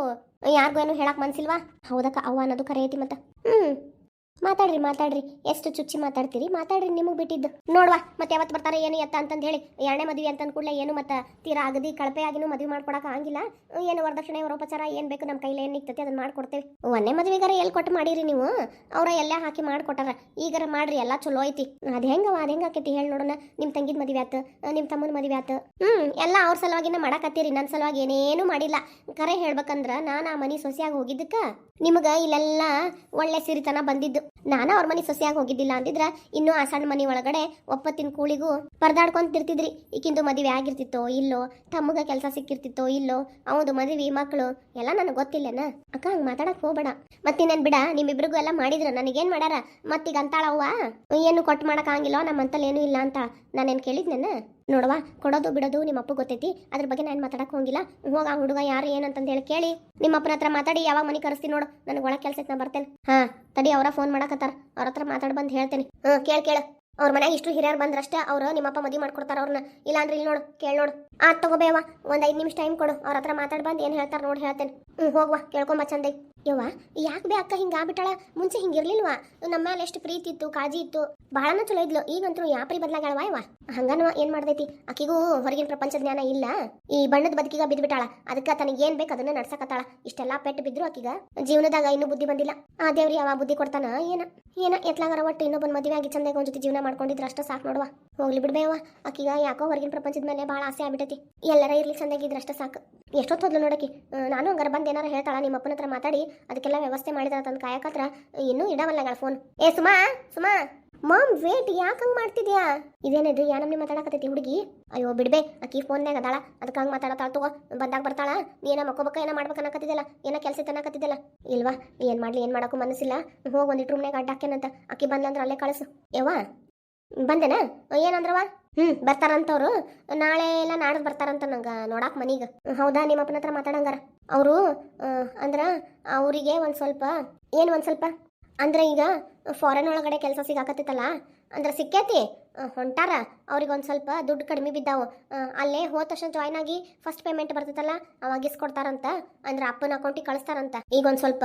ಯಾರಿಗೂ ಏನು ಹೇಳಕ್ ಮನ್ಸಿಲ್ವಾ? ಹೌದಕ್ಕ, ಅವ್ವ ಅನ್ನೋದು ಕರೆ ಐತಿ ಮತ್ತೆ. ಹ್ಮ್. ಮಾತಾಡ್ರಿ ಮಾತಾಡ್ರಿ. ಎಷ್ಟು ಚುಚ್ಚಿ ಮಾತಾಡ್ತೀರಿ? ಮಾತಾಡ್ರಿ, ನಿಮಗೆ ಬಿಟ್ಟಿದ್ದು. ನೋಡುವ, ಮತ್ತೆ ಯಾವತ್ತು ಬರ್ತಾರೆ, ಏನು ಎತ್ತ ಅಂತಂದು ಹೇಳಿ. ಎರಡನೇ ಮದುವೆ ಅಂತ ಕೂಡಲೇ ಏನು ಮತ್ತೆ ತೀರಾ ಅಗದಿ ಕಳಪೆ ಆಗಿನೂ ಮದುವೆ ಮಾಡ್ಕೊಡಕ್ಕೆ ಆಗಿಲ್ಲ. ಏನು ವರದಕ್ಷಿಣೆ, ವರೋಪಚಾರ ಏನು ಬೇಕು ನಮ್ಮ ಕೈಲಿ ಏನು ನಿಕ್ತತೆ ಅದನ್ನ ಮಾಡ್ಕೊಡ್ತೇವೆ. ಒಂದೇ ಮದುವೆಗಾರ ಎಲ್ಲಿ ಕೊಟ್ಟು ಮಾಡಿರಿ ನೀವು? ಅವರ ಎಲ್ಲ ಹಾಕಿ ಮಾಡ್ಕೊಟ್ಟಾರ. ಈಗಾರ ಮಾಡ್ರಿ, ಎಲ್ಲ ಚಲೋ ಐತಿ. ಅದು ಹೆಂಗವ ಅದು ಹೆಂಗೆ ಆಕೈತಿ ಹೇಳಿ ನೋಡೋಣ. ನಿಮ್ಮ ತಂಗಿದ ಮದುವೆ ಆತು ನಿಮ್ಮ ತಮ್ಮನ ಮದುವೆ ಆತು. ಹ್ಞೂ ಎಲ್ಲ ಅವ್ರ ಸಲುವಾಗಿನ ಮಾಡಕತ್ತೀರಿ. ನನ್ನ ಸಲುವಾಗಿ ಏನೇನು ಮಾಡಿಲ್ಲ. ಕರೆ ಹೇಳ್ಬೇಕಂದ್ರ ನಾನು ಆ ಮನೆ ಸೊಸೆಯಾಗಿ ಹೋಗಿದ್ದಕ್ಕೆ ನಿಮಗೆ ಇಲ್ಲೆಲ್ಲ ಒಳ್ಳೆ ಸಿರಿತನ ಬಂದಿದ್ದು. ನಾನು ಅವ್ರ ಮನೆ ಸೊಸೆಯಾಗಿ ಹೋಗಿದ್ದಿಲ್ಲ ಅಂದಿದ್ರ ಇನ್ನೂ ಆ ಸಣ್ಣ ಮನೆ ಒಳಗಡೆ ಒಪ್ಪತ್ತಿನ ಕೂಳಿಗೂ ಪರದಾಡ್ಕೊಂತಿರ್ತಿದ್ರಿ ಈಕಿಂದು ಮದುವೆ ಆಗಿರ್ತಿತ್ತೋ, ಇಲ್ಲೋ, ತಮ್ಮಗ ಕೆಲಸ ಸಿಕ್ಕಿರ್ತಿತ್ತೋ, ಇಲ್ಲೋ ಅವನದು ಮದುವೆ ಮಕ್ಕಳು ಎಲ್ಲ ನನಗೆ ಗೊತ್ತಿಲ್ಲನ? ಅಕ್ಕ, ಹಂಗೆ ಮಾತಾಡಕ್ ಹೋಗ್ಬೇಡ. ಮತ್ತಿನ್ನೇನ್ ಬಿಡ, ನಿಮ್ಮಿಬ್ರಿಗೂ ಎಲ್ಲ ಮಾಡಿದ್ರ, ನನಗೇನು ಮಾಡ್ಯಾರ? ಮತ್ತೀಗ ಅಂತಾಳವ್ವ? ಏನು ಕೊಟ್ಟು ಮಾಡಕ್ ಆಗಿಲ್ಲ ನಮ್ಮಂತಲ್ಲಿ ಏನೂ ಇಲ್ಲ ಅಂತ ನಾನೇನು ಕೇಳಿದ್ನೇನ? ನೋಡವಾ ಕೊಡೋದು ಬಿಡೋದು ನಿಮ್ಮ ಅಪ್ಪ ಗೊತ್ತೈತಿ. ಅದ್ರ ಬಗ್ಗೆ ನಾನು ಮಾತಾಡಕ್ ಹೋಗಿಲ್ಲ. ಹೋಗ ಆ ಹುಡುಗ ಯಾರು ಏನಂತಂದು ಹೇಳಿ ಕೇಳಿ. ನಿಮ್ಮ ಅಪ್ಪನ ಹತ್ರ ಮಾತಾಡಿ, ಯಾವಾಗ ಮನೆ ಕರೆಸ್ತೀನಿ ನೋಡು. ನನಗೆ ಒಳಗೆ ಕೆಲ್ಸಕ್ಕೆ ನಾ ಬರ್ತೇನೆ. ಹಾ, ತಡಿ, ಅವರ ಫೋನ್ ಮಾಡಕತ್ತಾರ. ಅವ್ರ ಹತ್ರ ಮಾತಾಡಿ ಬಂದು ಹೇಳ್ತೇನೆ. ಹ್ಞೂ ಕೇಳಿ, ಕೇಳು. ಅವ್ರ ಮನ್ಯಾಗ ಇಷ್ಟು ಹಿರಿಯರು ಬಂದ್ರಷ್ಟೇ ಅವ್ರು ನಿಮ್ಮಪ್ಪ ಮದುವೆ ಮಾಡ್ಕೊಡ್ತಾರ ಅವ್ರನ್ನ ಇಲ್ಲಾಂದ್ರೆ ಇಲ್ಲಿ ನೋಡು, ಕೇಳಿ ನೋಡು. ಆ ತಗೋಬೇವ ಒಂದು ಐದು ನಿಮಿಷ ಟೈಮ್ ಕೊಡು. ಅವ್ರ ಹತ್ರ ಮಾತಾಡಿ ಬಂದು ಏನು ಹೇಳ್ತಾರೆ ನೋಡಿ ಹೇಳ್ತೇನೆ. ಹ್ಞೂ ಹೋಗ್ವಾ, ಕೇಳ್ಕೊಂಬ ಚಂದೈ. ಯವ್ವ, ಯಾಕೆ ಬೇ ಅಕ್ಕ ಹಿಂಗೆ ಆಗ್ಬಿಟ್ಟಾಳ? ಮುಂಚೆ ಹಿಂಗಿರ್ಲಿಲ್ವಾ ನಮ್ಮ ಮೇಲೆ ಎಷ್ಟು ಪ್ರೀತಿ ಇತ್ತು, ಕಾಳಜಿ ಇತ್ತು. ಬಹಳನ ಚಲೋ ಇದ್ಲು. ಈಗಂತೂ ಯಾಪ್ರಿ ಬದಲಾಗ್ಯಾಳವ ಇವ ಹಂಗನವ ಏನ್ ಮಾಡ್ದೈತಿ ಆಕಿಗೂ ಹೊರಗಿನ ಪ್ರಪಂಚ ಜ್ಞಾನ ಇಲ್ಲ. ಈ ಬಣ್ಣದ ಬದುಕಿಗ ಬಿದ್ಬಿಟ್ಟಾಳ. ಅದಕ್ಕೆ ತನಗೆ ಏನ್ ಬೇಕು ಅದನ್ನ ನಡ್ಸಕತ್ತಾಳ. ಇಷ್ಟೆಲ್ಲಾ ಪೆಟ್ಟು ಬಿದ್ರು ಆಕಿಗ. ಜೀವನದಾಗ ಇನ್ನೂ ಬುದ್ಧಿ ಬಂದಿಲ್ಲ. ಆ ದೇವ್ರಿ ಯಾವ ಬುದ್ಧಿ ಕೊಡ್ತಾನ ಏನ. ಏನ ಎತ್ಲಾಗರ ಒಟ್ಟು ಇನ್ನೊಬ್ಬನ ಮದುವೆ ಆಗಿ ಚಂದಾಗ ಒಂದ್ ಜೊತೆ ಜೀವನ ಮಾಡ್ಕೊಂಡಿದ್ರ ಅಷ್ಟ ಸಾಕು ನೋಡುವ. ಹೋಗ್ಲಿ ಬಿಡ್ಬೇವ ಆಕಿಗ ಯಾಕೋ ಹೊರಗಿನ ಪ್ರಪಂಚದ ಮೇಲೆ ಭಾಳ ಆಸೆ ಆಗ್ಬಿಟ್ಟೈತಿ. ಎಲ್ಲರ ಇರ್ಲಿ ಚಂದಾಗಿದ್ರ ಅಷ್ಟ ಸಾಕು. ಎಷ್ಟೊತ್ತು ಹೋದ್ಲು ನೋಡಕಿ ಆ, ನಾನು ಹಂಗಾರ ಬಂದು ಏನಾರ ಹೇಳ್ತಾಳ ನಿಮ್ಮ ಅಪ್ಪನ ಹತ್ರ ಮಾತಾಡಿ ಅದಕ್ಕೆಲ್ಲ ವ್ಯವಸ್ಥೆ ಮಾಡಿದ್ರ ತಂದು ಕಾಯಕತ್ರ ಇನ್ನೂ ಇಡವಲ್ಲಗಳ ಫೋನ್ ಏ ಸುಮಾ ಸುಮಾ. ಮಾಮ್ ವೇಟ್ ಯಾಕೆ ಹಂಗೆ ಮಾಡ್ತಿದ್ಯಾ? ಇದೇನಿದ್ರಿ ಯಾ ನಮ್ನಿ ಮಾತಾಡಕತ್ತೈತಿ, ಹುಡುಗಿ? ಅಯ್ಯೋ, ಬಿಡ್ಬೇ ಆಕಿ ಫೋನ್ನಾಗ ಅದಾಳ, ಅದಕ್ಕೆ ಹಂಗೆ ಮಾತಾಡತಾಳ ತಗೋ, ಬಂದಾಗ ಬರ್ತಾಳ, ನೀ ಏನೋ ಮಕ್ಕೋಬೇಕ, ಏನೋ ಮಾಡ್ಬೇಕು ಅನ್ನಕತ್ತಿದ್ದಲ್ಲ ಏನೋ ಕೆಲಸ ತನ್ನಕತ್ತಿದ್ದಲ್ಲ ಇಲ್ವಾ ಏನು ಮಾಡ್ಲಿ, ಏನು ಮಾಡಕ್ಕೂ ಮನಸ್ಸಿಲ್ಲ, ಹೋಗಿ ಒಂದಿಟ್ಟು ರೂಮ್ನಾಗ ಅಡ್ಡ ಹಾಕ್ಯನಂತ ಆಕಿ ಬಂದಂದ್ರೆ ಅಲ್ಲೇ ಕಳಿಸು. ಯವ್ವಾ, ಬಂದೇನ? ಏನಂದ್ರವ ಹ್ಞೂ ಬರ್ತಾರಂತವ್ರು, ನಾಳೆ ಎಲ್ಲ ನಾಡ್ದು ಬರ್ತಾರಂತ ನಂಗೆ, ನೋಡಾಕ್ ಮನೀಗ. ಹೌದಾ ನಿಮ್ಮ ಅಪ್ಪನ ಹತ್ರ ಮಾತಾಡಂಗಾರ? ಅವರು ಅಂದ್ರೆ, ಅವರಿಗೆ ಒಂದು ಸ್ವಲ್ಪ, ಏನು ಒಂದು ಸ್ವಲ್ಪ? ಅಂದ್ರೆ ಈಗ ಫಾರಿನ್ ಒಳಗಡೆ ಕೆಲಸ ಸಿಗಾಕತ್ತೈತಲ್ಲ ಅಂದ್ರೆ ಸಿಕ್ಕೇತಿ? ಹೊಂಟಾರ? ಅವ್ರಿಗೆ ಒಂದು ಸ್ವಲ್ಪ ದುಡ್ಡು ಕಡಿಮೆ ಬಿದ್ದಾವು. ಅಲ್ಲೇ ಹೋದ ತಕ್ಷಣ ಜಾಯ್ನ್ ಆಗಿ ಫಸ್ಟ್ ಪೇಮೆಂಟ್ ಬರ್ತೈತಲ್ಲ, ಅವಾಗ ಇಸ್ಕೊಡ್ತಾರಂತ ಅಂದ್ರೆ ಅಪ್ಪನ ಅಕೌಂಟಿಗೆ ಕಳಿಸ್ತಾರಂತ. ಈಗ ಒಂದು ಸ್ವಲ್ಪ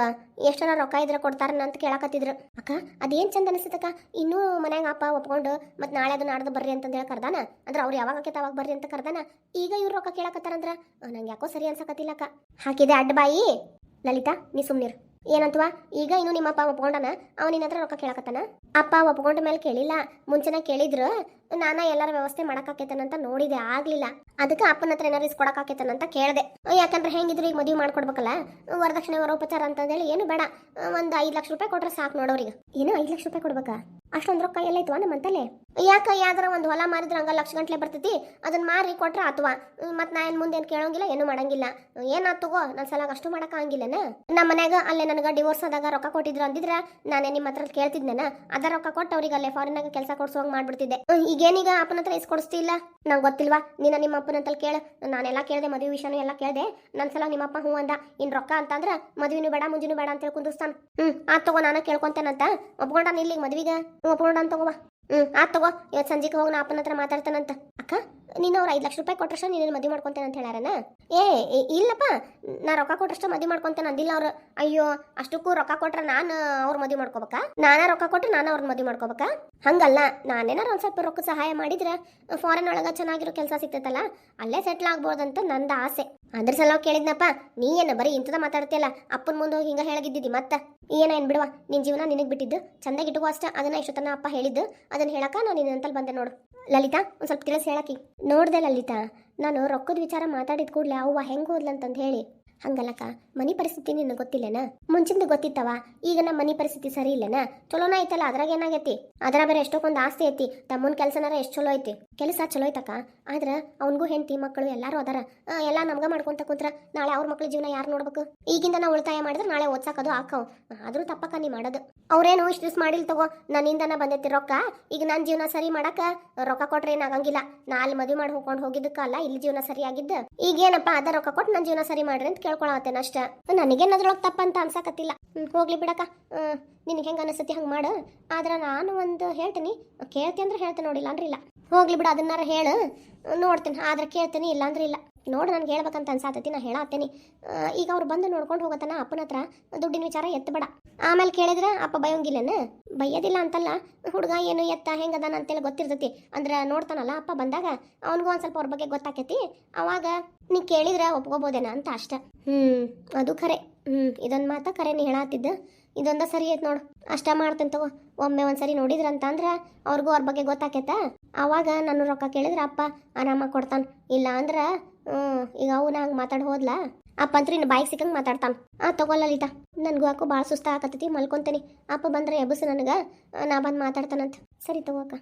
ಎಷ್ಟರ ರೊಕ್ಕ ಇದ್ರೆ ಕೊಡ್ತಾರನ ಅಂತ ಕೇಳಕತ್ತಿದ್ರು. ಅಕ್ಕ, ಅದೇನು ಚಂದ ಅನಿಸ್ತಕ್ಕ ಇನ್ನೂ ಮನ್ಯಾಗ ಅಪ್ಪ ಒಪ್ಕೊಂಡು, ಮತ್ತೆ ನಾಳೆ ಅದು ನಾಡ್ದು ಬರ್ರಿ ಅಂತಂದು ಹೇಳಿ ಕರ್ದಾನ? ಅಂದ್ರೆ ಅವ್ರು ಯಾವಾಗ ಆಕೈತೆ ಅವಾಗ ಬರ್ರಿ ಅಂತ ಕರ್ದಾನ? ಈಗ ಇವ್ರು ರೊಕ್ಕ ಕೇಳಕತ್ತಾರಂದ್ರ, ನಂಗೆ ಯಾಕೋ ಸರಿ ಅನ್ಸಕತ್ತಿಲ್ಲಕ್ಕ. ಹಾಕಿದೆ ಅಡ್ಡ ಬಾಯಿ. ಲಲಿತಾ, ನೀ ಸುಮ್ನಿರು. ಏನಂತವಾ? ಈಗ ಇನ್ನು ನಿಮ್ಮಪ್ಪ ಒಪ್ಕೊಂಡನ? ಅವ ನಿನ್ನ ಹತ್ರ ರೊಕ್ಕ ಕೇಳಕತ್ತಾನ? ಅಪ್ಪ ಒಪ್ಕೊಂಡ ಮೇಲೆ ಕೇಳಿಲ್ಲ. ಮುಂಚೆನ ಕೇಳಿದ್ರು? ನಾನ ಎಲ್ಲರ ವ್ಯವಸ್ಥೆ ಮಾಡಕ್ಕಾಕೈತನಂತ ನೋಡಿದೆ, ಆಗ್ಲಿಲ್ಲ. ಅದಕ್ಕೆ ಅಪ್ಪನ ಹತ್ರ ಏನಾರು ಇಸ್ಕೊಡಕ್ಕಾಕೈತನಂತ ಕೇಳಿದೆ. ಯಾಕಂದ್ರೆ ಹೆಂಗಿದ್ರು ಈಗ ಮದುವೆ ಮಾಡ್ಕೊಡ್ಬೇಕಲ್ಲ, ವರದಕ್ಷಿಣೆ ವರೋಪಚಾರ ಅಂತಂದೇಳಿ ಏನು ಬೇಡ. ಒಂದು ಐದು ಲಕ್ಷ ರೂಪಾಯಿ ಕೊಟ್ರೆ ಸಾಕು ನೋಡೋರಿಗೆ ಏನು ಐದು ಲಕ್ಷ ರೂಪಾಯಿ ಕೊಡ್ಬೇಕಾ? ಅಷ್ಟೊಂದು ರೊಕ್ಕ ಎಲ್ಲ ಇತ್ವಾ ನಮ್ಮ ನಮ್ಮಂತಲ್ಲೇ ಯಾಕೆ ಯಾವ್ದಾರ ಒಂದು ಹೊಲ ಮಾರಿದ್ರೆ ಹಂಗ ಲಕ್ಷ ಗಂಟ್ಲೆ ಬರ್ತೈತಿ ಅದನ್ನ ಮಾರಿ ಕೊಟ್ರೆ ಅಥವಾ ಮತ್ತೆ ನಾ ಏನು ಮುಂದೆ ಏನು ಕೇಳೋಂಗಿಲ್ಲ, ಏನು ಮಾಡಂಗಿಲ್ಲ. ಏನ ತಗೋ ನನ್ನ ಸಲಾಗ ಅಷ್ಟು ಮಾಡಕ್ಕಾಗಿಲ್ಲನ ನಮ್ಮ ಮನ್ಯಾಗ ಅಲ್ಲೇ ನನಗೆ ಡಿವೋರ್ಸ್ ಆದಾಗ ರೊಕ್ಕ ಕೊಟ್ಟಿದ್ರು ಅಂದಿದ್ರೆ ನಾನೇ ನಿಮ್ಮ ಹತ್ರ ಕೇಳ್ತಿದ್ನೇನ? ಅದ ರೊಕ್ಕ ಕೊಟ್ಟು ಅವ್ರಿಗೆ ಅಲ್ಲೇ ಫಾರಿನಾಗ ಕೆಲಸ ಕೊಡ್ಸೋಂಗ್ ಮಾಡ್ಬಿಡ್ತಿದ್ದೆ. ಈಗೇನೀಗ ಅಪ್ಪನ ಹತ್ರ ಇಸ್ಕೊಡಿಸ್ತಿಲ್ಲ ನಂಗೆ ಗೊತ್ತಿಲ್ವಾ? ನಿನ್ನ ನಿಮ್ಮ ಅಪ್ಪನ ಅಂತಲ್ಲಿ ಕೇಳ. ನಾನೆಲ್ಲ ಕೇಳಿದೆ, ಮದುವೆ ವಿಷಯನೂ ಎಲ್ಲ ಕೇಳಿದೆ. ನನ್ನ ಸಲ ನಿಮ್ಮಪ್ಪ ಹ್ಞೂ ಅಂದ. ಇನ್ ರೊಕ್ಕ ಅಂತಂದ್ರೆ ಮದುವೆನೂ ಬೇಡ, ಮುಂಜಿನೂ ಬೇಡ ಅಂತ ಹೇಳಿ ಕುಂದಿಸ್ತಾನ ಹ್ಞೂ ಆತ್ ತಗೋ, ನಾನು ಕೇಳ್ಕೊಂತೇನಂತ. ಒಪ್ಕೊಂಡಾನ ಇಲ್ಲಿಗೆ ಮದ್ವಿಗೆ. ಒಪ್ಕೊಂಡಾನ ತಗೋವಾ ಹ್ಞೂ ಆತ್ ತಗೋ. ಇವತ್ತು ಸಂಜೆಗೆ ಹೋಗಿ ನಾ ಅಪ್ಪನ ಹತ್ರ ಮಾತಾಡ್ತಾನಂತ. ಅಕ್ಕ, ನೀನು ಅವ್ರು ಐದು ಲಕ್ಷ ರೂಪಾಯಿ ಕೊಟ್ಟರೆ ನೀನು ಮದುವೆ ಮಾಡ್ಕೊತೇನೆ ಅಂತ ಹೇಳ್ಯಾರನ? ಏ ಇಲ್ಲಪ್ಪ, ನಾ ರೊಕ್ಕ ಕೊಟ್ಟಷ್ಟು ಮದಿ ಮಾಡ್ಕೊಂತೇನೆ ಅಂದಿಲ್ಲ ಅವ್ರು. ಅಯ್ಯೋ, ಅಷ್ಟಕ್ಕೂ ರೊಕ್ಕ ಕೊಟ್ರೆ ನಾನು ಅವ್ರ ಮದುವೆ ಮಾಡ್ಕೋಬೇಕಾ? ನಾನೇ ರೊಕ್ಕ ಕೊಟ್ಟರೆ ನಾನು ಅವ್ರ ಮದುವೆ ಮಾಡ್ಕೋಬೇಕಾ? ಹಂಗಲ್ಲ, ನಾನೇನಾರು ಒಂದು ಸ್ವಲ್ಪ ರೊಕ್ಕ ಸಹಾಯ ಮಾಡಿದ್ರೆ ಫಾರಿನ್ ಒಳಗೆ ಚೆನ್ನಾಗಿರೋ ಕೆಲಸ ಸಿಗ್ತೈತಲ್ಲ, ಅಲ್ಲೇ ಸೆಟ್ಲ್ ಆಗ್ಬೋದಂತ ನಂದು ಆಸೆ. ಅದ್ರ ಸಲ ಕೇಳಿದ್ನಪ್ಪ, ನೀ ಏನು ಬರೀ ಇಂಥದ ಮಾತಾಡ್ತಿಯಲ್ಲ? ಅಪ್ಪನ ಮುಂದೆ ಹೋಗಿ ಹಿಂಗೆ ಹೇಳಗಿದ್ದಿದ್ದಿ ಮತ್ತೆ? ಏನೇನು ಬಿಡುವ ನಿನ್ನ ಜೀವನ ನಿನಗೆ ಬಿಟ್ಟಿದ್ದು. ಚಂದಾಗಿ ಇಟ್ಕೋ ಅಷ್ಟ, ಅದನ್ನ ಇಷ್ಟೊತ್ತನ ಅಪ್ಪ ಹೇಳಿದ್ದು. ಅದನ್ನ ಹೇಳಕ ನಾನು ನಿನ್ನಂತಲ್ಲಿ ಬಂದೆ ನೋಡು. ಲಲಿತಾ, ಒಂದು ಸ್ವಲ್ಪ ತಿಳಿಸಿ ಹೇಳಕಿ ನೋಡ್ದೆ ಲಲಿತಾ ನಾನು ರೊಕ್ಕದ ವಿಚಾರ ಮಾತಾಡಿದ ಕೂಡಲೇ ಅವ್ವ ಹೆಂಗೆ ಹೋದ್ಲಂತಂದು ಹೇಳಿ. ಹಂಗಲ್ಲಕ್ಕ, ಮನಿ ಪರಿಸ್ಥಿತಿ ನಿನಗೆ ಗೊತ್ತಿಲ್ಲನ? ಮುಂಚಿಂದ ಗೊತ್ತಿತ್ತವ, ಈಗ ನಮ್ಮ ಮನಿ ಪರಿಸ್ಥಿತಿ ಸರಿ ಇಲ್ಲನ? ಚಲೋನ ಐತಲ್ಲ, ಅದ್ರಾಗ ಏನಾಗೈತಿ? ಅದ್ರ ಬೇರೆ ಎಷ್ಟೊಕ್ಕೊಂದು ಆಸ್ತಿ ಐತಿ, ತಮ್ಮನ ಕೆಲಸನಾರ ಎಷ್ಟು ಚಲೋ ಐತಿ? ಕೆಲಸ ಚಲೋ ಐತಕ್ಕ ಆದ್ರೆ ಅವನಿಗೂ ಹೆಂಡತಿ ಮಕ್ಕಳು ಎಲ್ಲರೂ ಅದಾರ. ಎಲ್ಲ ನಮ್ಗ ಮಾಡ್ಕೊಂತ ಕುಂತ್ರ ನಾಳೆ ಅವ್ರ ಮಕ್ಳ ಜೀವನ ಯಾರು ನೋಡ್ಬೇಕು? ಈಗಿಂದ ನಾವು ಉಳಿತಾಯ ಮಾಡಿದ್ರೆ ನಾಳೆ ಓದ್ಸಾಕದು ಹಾಕವ್ ಆದ್ರೂ ತಪ್ಪಕ್ಕ ನೀ ಮಾಡೋದು. ಅವ್ರೇನು ಇಷ್ಟು ದಿವ್ಸ ಮಾಡಿಲ್ ತಗೋ, ನನ್ನಿಂದನ ಬಂದೈತಿ ರೊಕ್ಕ, ಈಗ ನನ್ನ ಜೀವನ ಸರಿ ಮಾಡಕ ರೊಕ್ಕ ಕೊಟ್ರೆ ಏನಾಗಂಗಿಲ್ಲ. ನಾ ಅಲ್ಲಿ ಮದುವೆ ಮಾಡಿ ಹೋಗ್ಕೊಂಡು ಹೋಗಿದ್ದಕ್ಕಲ್ಲ ಇಲ್ಲಿ ಜೀವನ ಸರಿ ಆಗಿದ್ದ ಈಗೇನಪ್ಪ ಅದ ರೊಕ್ಕ ಕೊಟ್ಟು ನನ್ನ ಜೀವನ ಸರಿ ಮಾಡ್ರಿ ಅಂತ ಕೇಳ್ಕೊಳತ್ತೇನೆ ಅಷ್ಟ. ನನಗೇನದ್ರೊಳಗೆ ತಪ್ಪಂತ ಅನ್ಸಕತ್ತಿಲ್ಲ. ಹೋಗ್ಲಿ ಬಿಡಕ್ಕ. ನಿನಗೆ ಹೆಂಗೆ ಅನಿಸುತ್ತೆ ಹಂಗೆ ಮಾಡು. ಆದ್ರೆ ನಾನು ಒಂದು ಹೇಳ್ತೀನಿ. ಕೇಳ್ತಿ ಅಂದ್ರೆ ಹೇಳ್ತೀನಿ ನೋಡಿಲ್ಲ ಅಂದ್ರೆ ಇಲ್ಲ. ಹೋಗ್ಲಿ ಬಿಡು, ಅದನ್ನಾರ ಹೇಳು. ನೋಡ್ತೀನಿ. ಆದ್ರೆ ಕೇಳ್ತೀನಿ ಇಲ್ಲ ಅಂದ್ರೆ ಇಲ್ಲ. ನೋಡು, ನನಗೆ ಹೇಳ್ಬೇಕಂತ ಅನ್ಸಾತತಿ, ನಾ ಹೇಳತ್ತೇನಿ ಈಗ ಅವ್ರು ಬಂದು ನೋಡ್ಕೊಂಡು ಹೋಗತ್ತಾನ ಅಪ್ಪನ ಹತ್ರ, ದುಡ್ಡಿನ ವಿಚಾರ ಎತ್ತಬೇಡ ಆಮೇಲೆ ಕೇಳಿದ್ರೆ, ಅಪ್ಪ ಬಯೋಂಗಿಲ್ಲನ? ಬಯ್ಯೋದಿಲ್ಲ ಅಂತಲ್ಲ, ಹುಡುಗ ಏನು ಎತ್ತ ಹೆಂಗದಾನ ಅಂತೇಳಿ ಗೊತ್ತಿರ್ತೈತಿ. ಅಂದ್ರೆ ನೋಡ್ತಾನಲ್ಲ, ಅಪ್ಪ ಬಂದಾಗ ಅವನಿಗೂ ಒಂದು ಸ್ವಲ್ಪ ಅವ್ರ ಬಗ್ಗೆ ಗೊತ್ತಾಕೈತಿ. ಅವಾಗ ನೀ ಕೇಳಿದ್ರೆ ಒಪ್ಕೋಬೋದೇನ ಅಂತ ಅಷ್ಟ. ಹ್ಞೂ ಅದು ಖರೆ. ಹ್ಞೂ ಇದೊಂದು ಮಾತ ಖರೆ, ನೀ ಹೇಳತ್ತಿದ್ದ ಇದೊಂದ ಸರಿ ಐತೆ ನೋಡು. ಅಷ್ಟ ಮಾಡ್ತೇನೆ ತಗೋ. ಒಮ್ಮೆ ಒಂದ್ಸರಿ ನೋಡಿದ್ರಂತ ಅಂದ್ರೆ ಅವ್ರಿಗೂ ಅವ್ರ ಬಗ್ಗೆ ಗೊತ್ತಾಕೈತ. ಅವಾಗ ನಾನು ರೊಕ್ಕ ಕೇಳಿದ್ರೆ, ಅಪ್ಪ ಆರಾಮಾಗಿ ಕೊಡ್ತಾನ. ಇಲ್ಲ ಅಂದ್ರೆ ಹ್ಮ್, ಈಗ ಅವನ ಹಂಗೆ ಮಾತಾಡ್ ಹೋದ್ಲಾ? ಅಪ್ಪ ಪಂತ್ರಿನ ಇನ್ನು ಬಾಯಿಗೆ ಸಿಕ್ಕಂಗೆ ಮಾತಾಡ್ತಾನ ಆ ತಗೊಲ್ಲಲಿತ ನನಗೂ ಯಾಕೋ ಭಾಳ ಸುಸ್ತ ಆಕತ್ತೈತಿ, ಮಲ್ಕೊಂತೇನಿ. ಅಪ್ಪ ಬಂದ್ರೆ ಎಬ್ಬಸು ನನಗೆ ನಾ ಬಂದು ಮಾತಾಡ್ತಾನಂತ. ಸರಿ ತಗೋಕ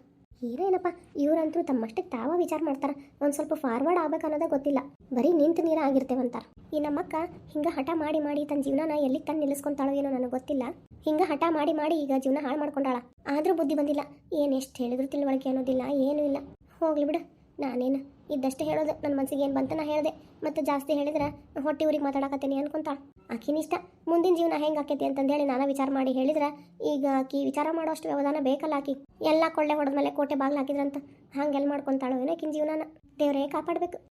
ಏನೇನಪ್ಪ ಇವರಂತೂ ತಮ್ಮಷ್ಟಕ್ಕೆ ತಾವ ವಿಚಾರ ಮಾಡ್ತಾರ. ಒಂದು ಸ್ವಲ್ಪ ಫಾರ್ವರ್ಡ್ ಆಗ್ಬೇಕು ಅನ್ನೋದೇ ಗೊತ್ತಿಲ್ಲ. ಬರೀ ನಿಂತು ನೀರ ಆಗಿರ್ತೇವಂತಾರ ಈ ನಮ್ಮಕ್ಕ ಹಿಂಗ ಹಠ ಮಾಡಿ ಮಾಡಿ ತನ್ನ ಜೀವನನ ಎಲ್ಲಿ ತಂದು ನಿಲ್ಲಿಸ್ಕೊಂತಾಳೋ ಏನೋ ನನಗೆ ಗೊತ್ತಿಲ್ಲ. ಹಿಂಗ ಹಠ ಮಾಡಿ ಮಾಡಿ ಈಗ ಜೀವನ ಹಾಳು ಮಾಡ್ಕೊಂಡಾಳ. ಆದ್ರೂ ಬುದ್ಧಿ ಬಂದಿಲ್ಲ. ಏನು ಎಷ್ಟು ಹೇಳಿದ್ರು ತಿಳುವಳಿಕೆ ಅನ್ನೋದಿಲ್ಲ, ಏನೂ ಇಲ್ಲ. ಹೋಗ್ಲಿ ಬಿಡು, ನಾನೇನು ಇದ್ದಷ್ಟೇ ಹೇಳೋದು. ನನ್ನ ಮನಸ್ಸಿಗೆ ಏನು ಬಂತ ನಾ ಹೇಳಿದೆ. ಮತ್ತು ಜಾಸ್ತಿ ಹೇಳಿದ್ರೆ ಹೊಟ್ಟೆ ಊರಿಗೆ ಮಾತಾಡಕತ್ತೀನಿ ಅನ್ಕೊಂತಾಳ. ಆಕಿನ ಇಷ್ಟ. ಮುಂದಿನ ಜೀವನ ಹೆಂಗೆ ಆಕೈತಿ ಅಂತಂದೇಳಿ ನಾನು ವಿಚಾರ ಮಾಡಿ ಹೇಳಿದ್ರೆ ಈಗ ಆಕಿ ವಿಚಾರ ಮಾಡೋಷ್ಟು ವ್ಯವಧಾನ ಬೇಕಲ್ಲ ಆಕಿ. ಎಲ್ಲ ಕೊಳ್ಳೆ ಹೊಡೆದ್ಮೇಲೆ ಕೋಟೆ ಬಾಗಿಲು ಹಾಕಿದ್ರಂತ. ಹಂಗೆಲ್ಲ ಮಾಡ್ಕೊಂತಾಳೋ ಏನೋ ಆಕಿನ ಜೀವನನ. ದೇವರೇ ಕಾಪಾಡಬೇಕು.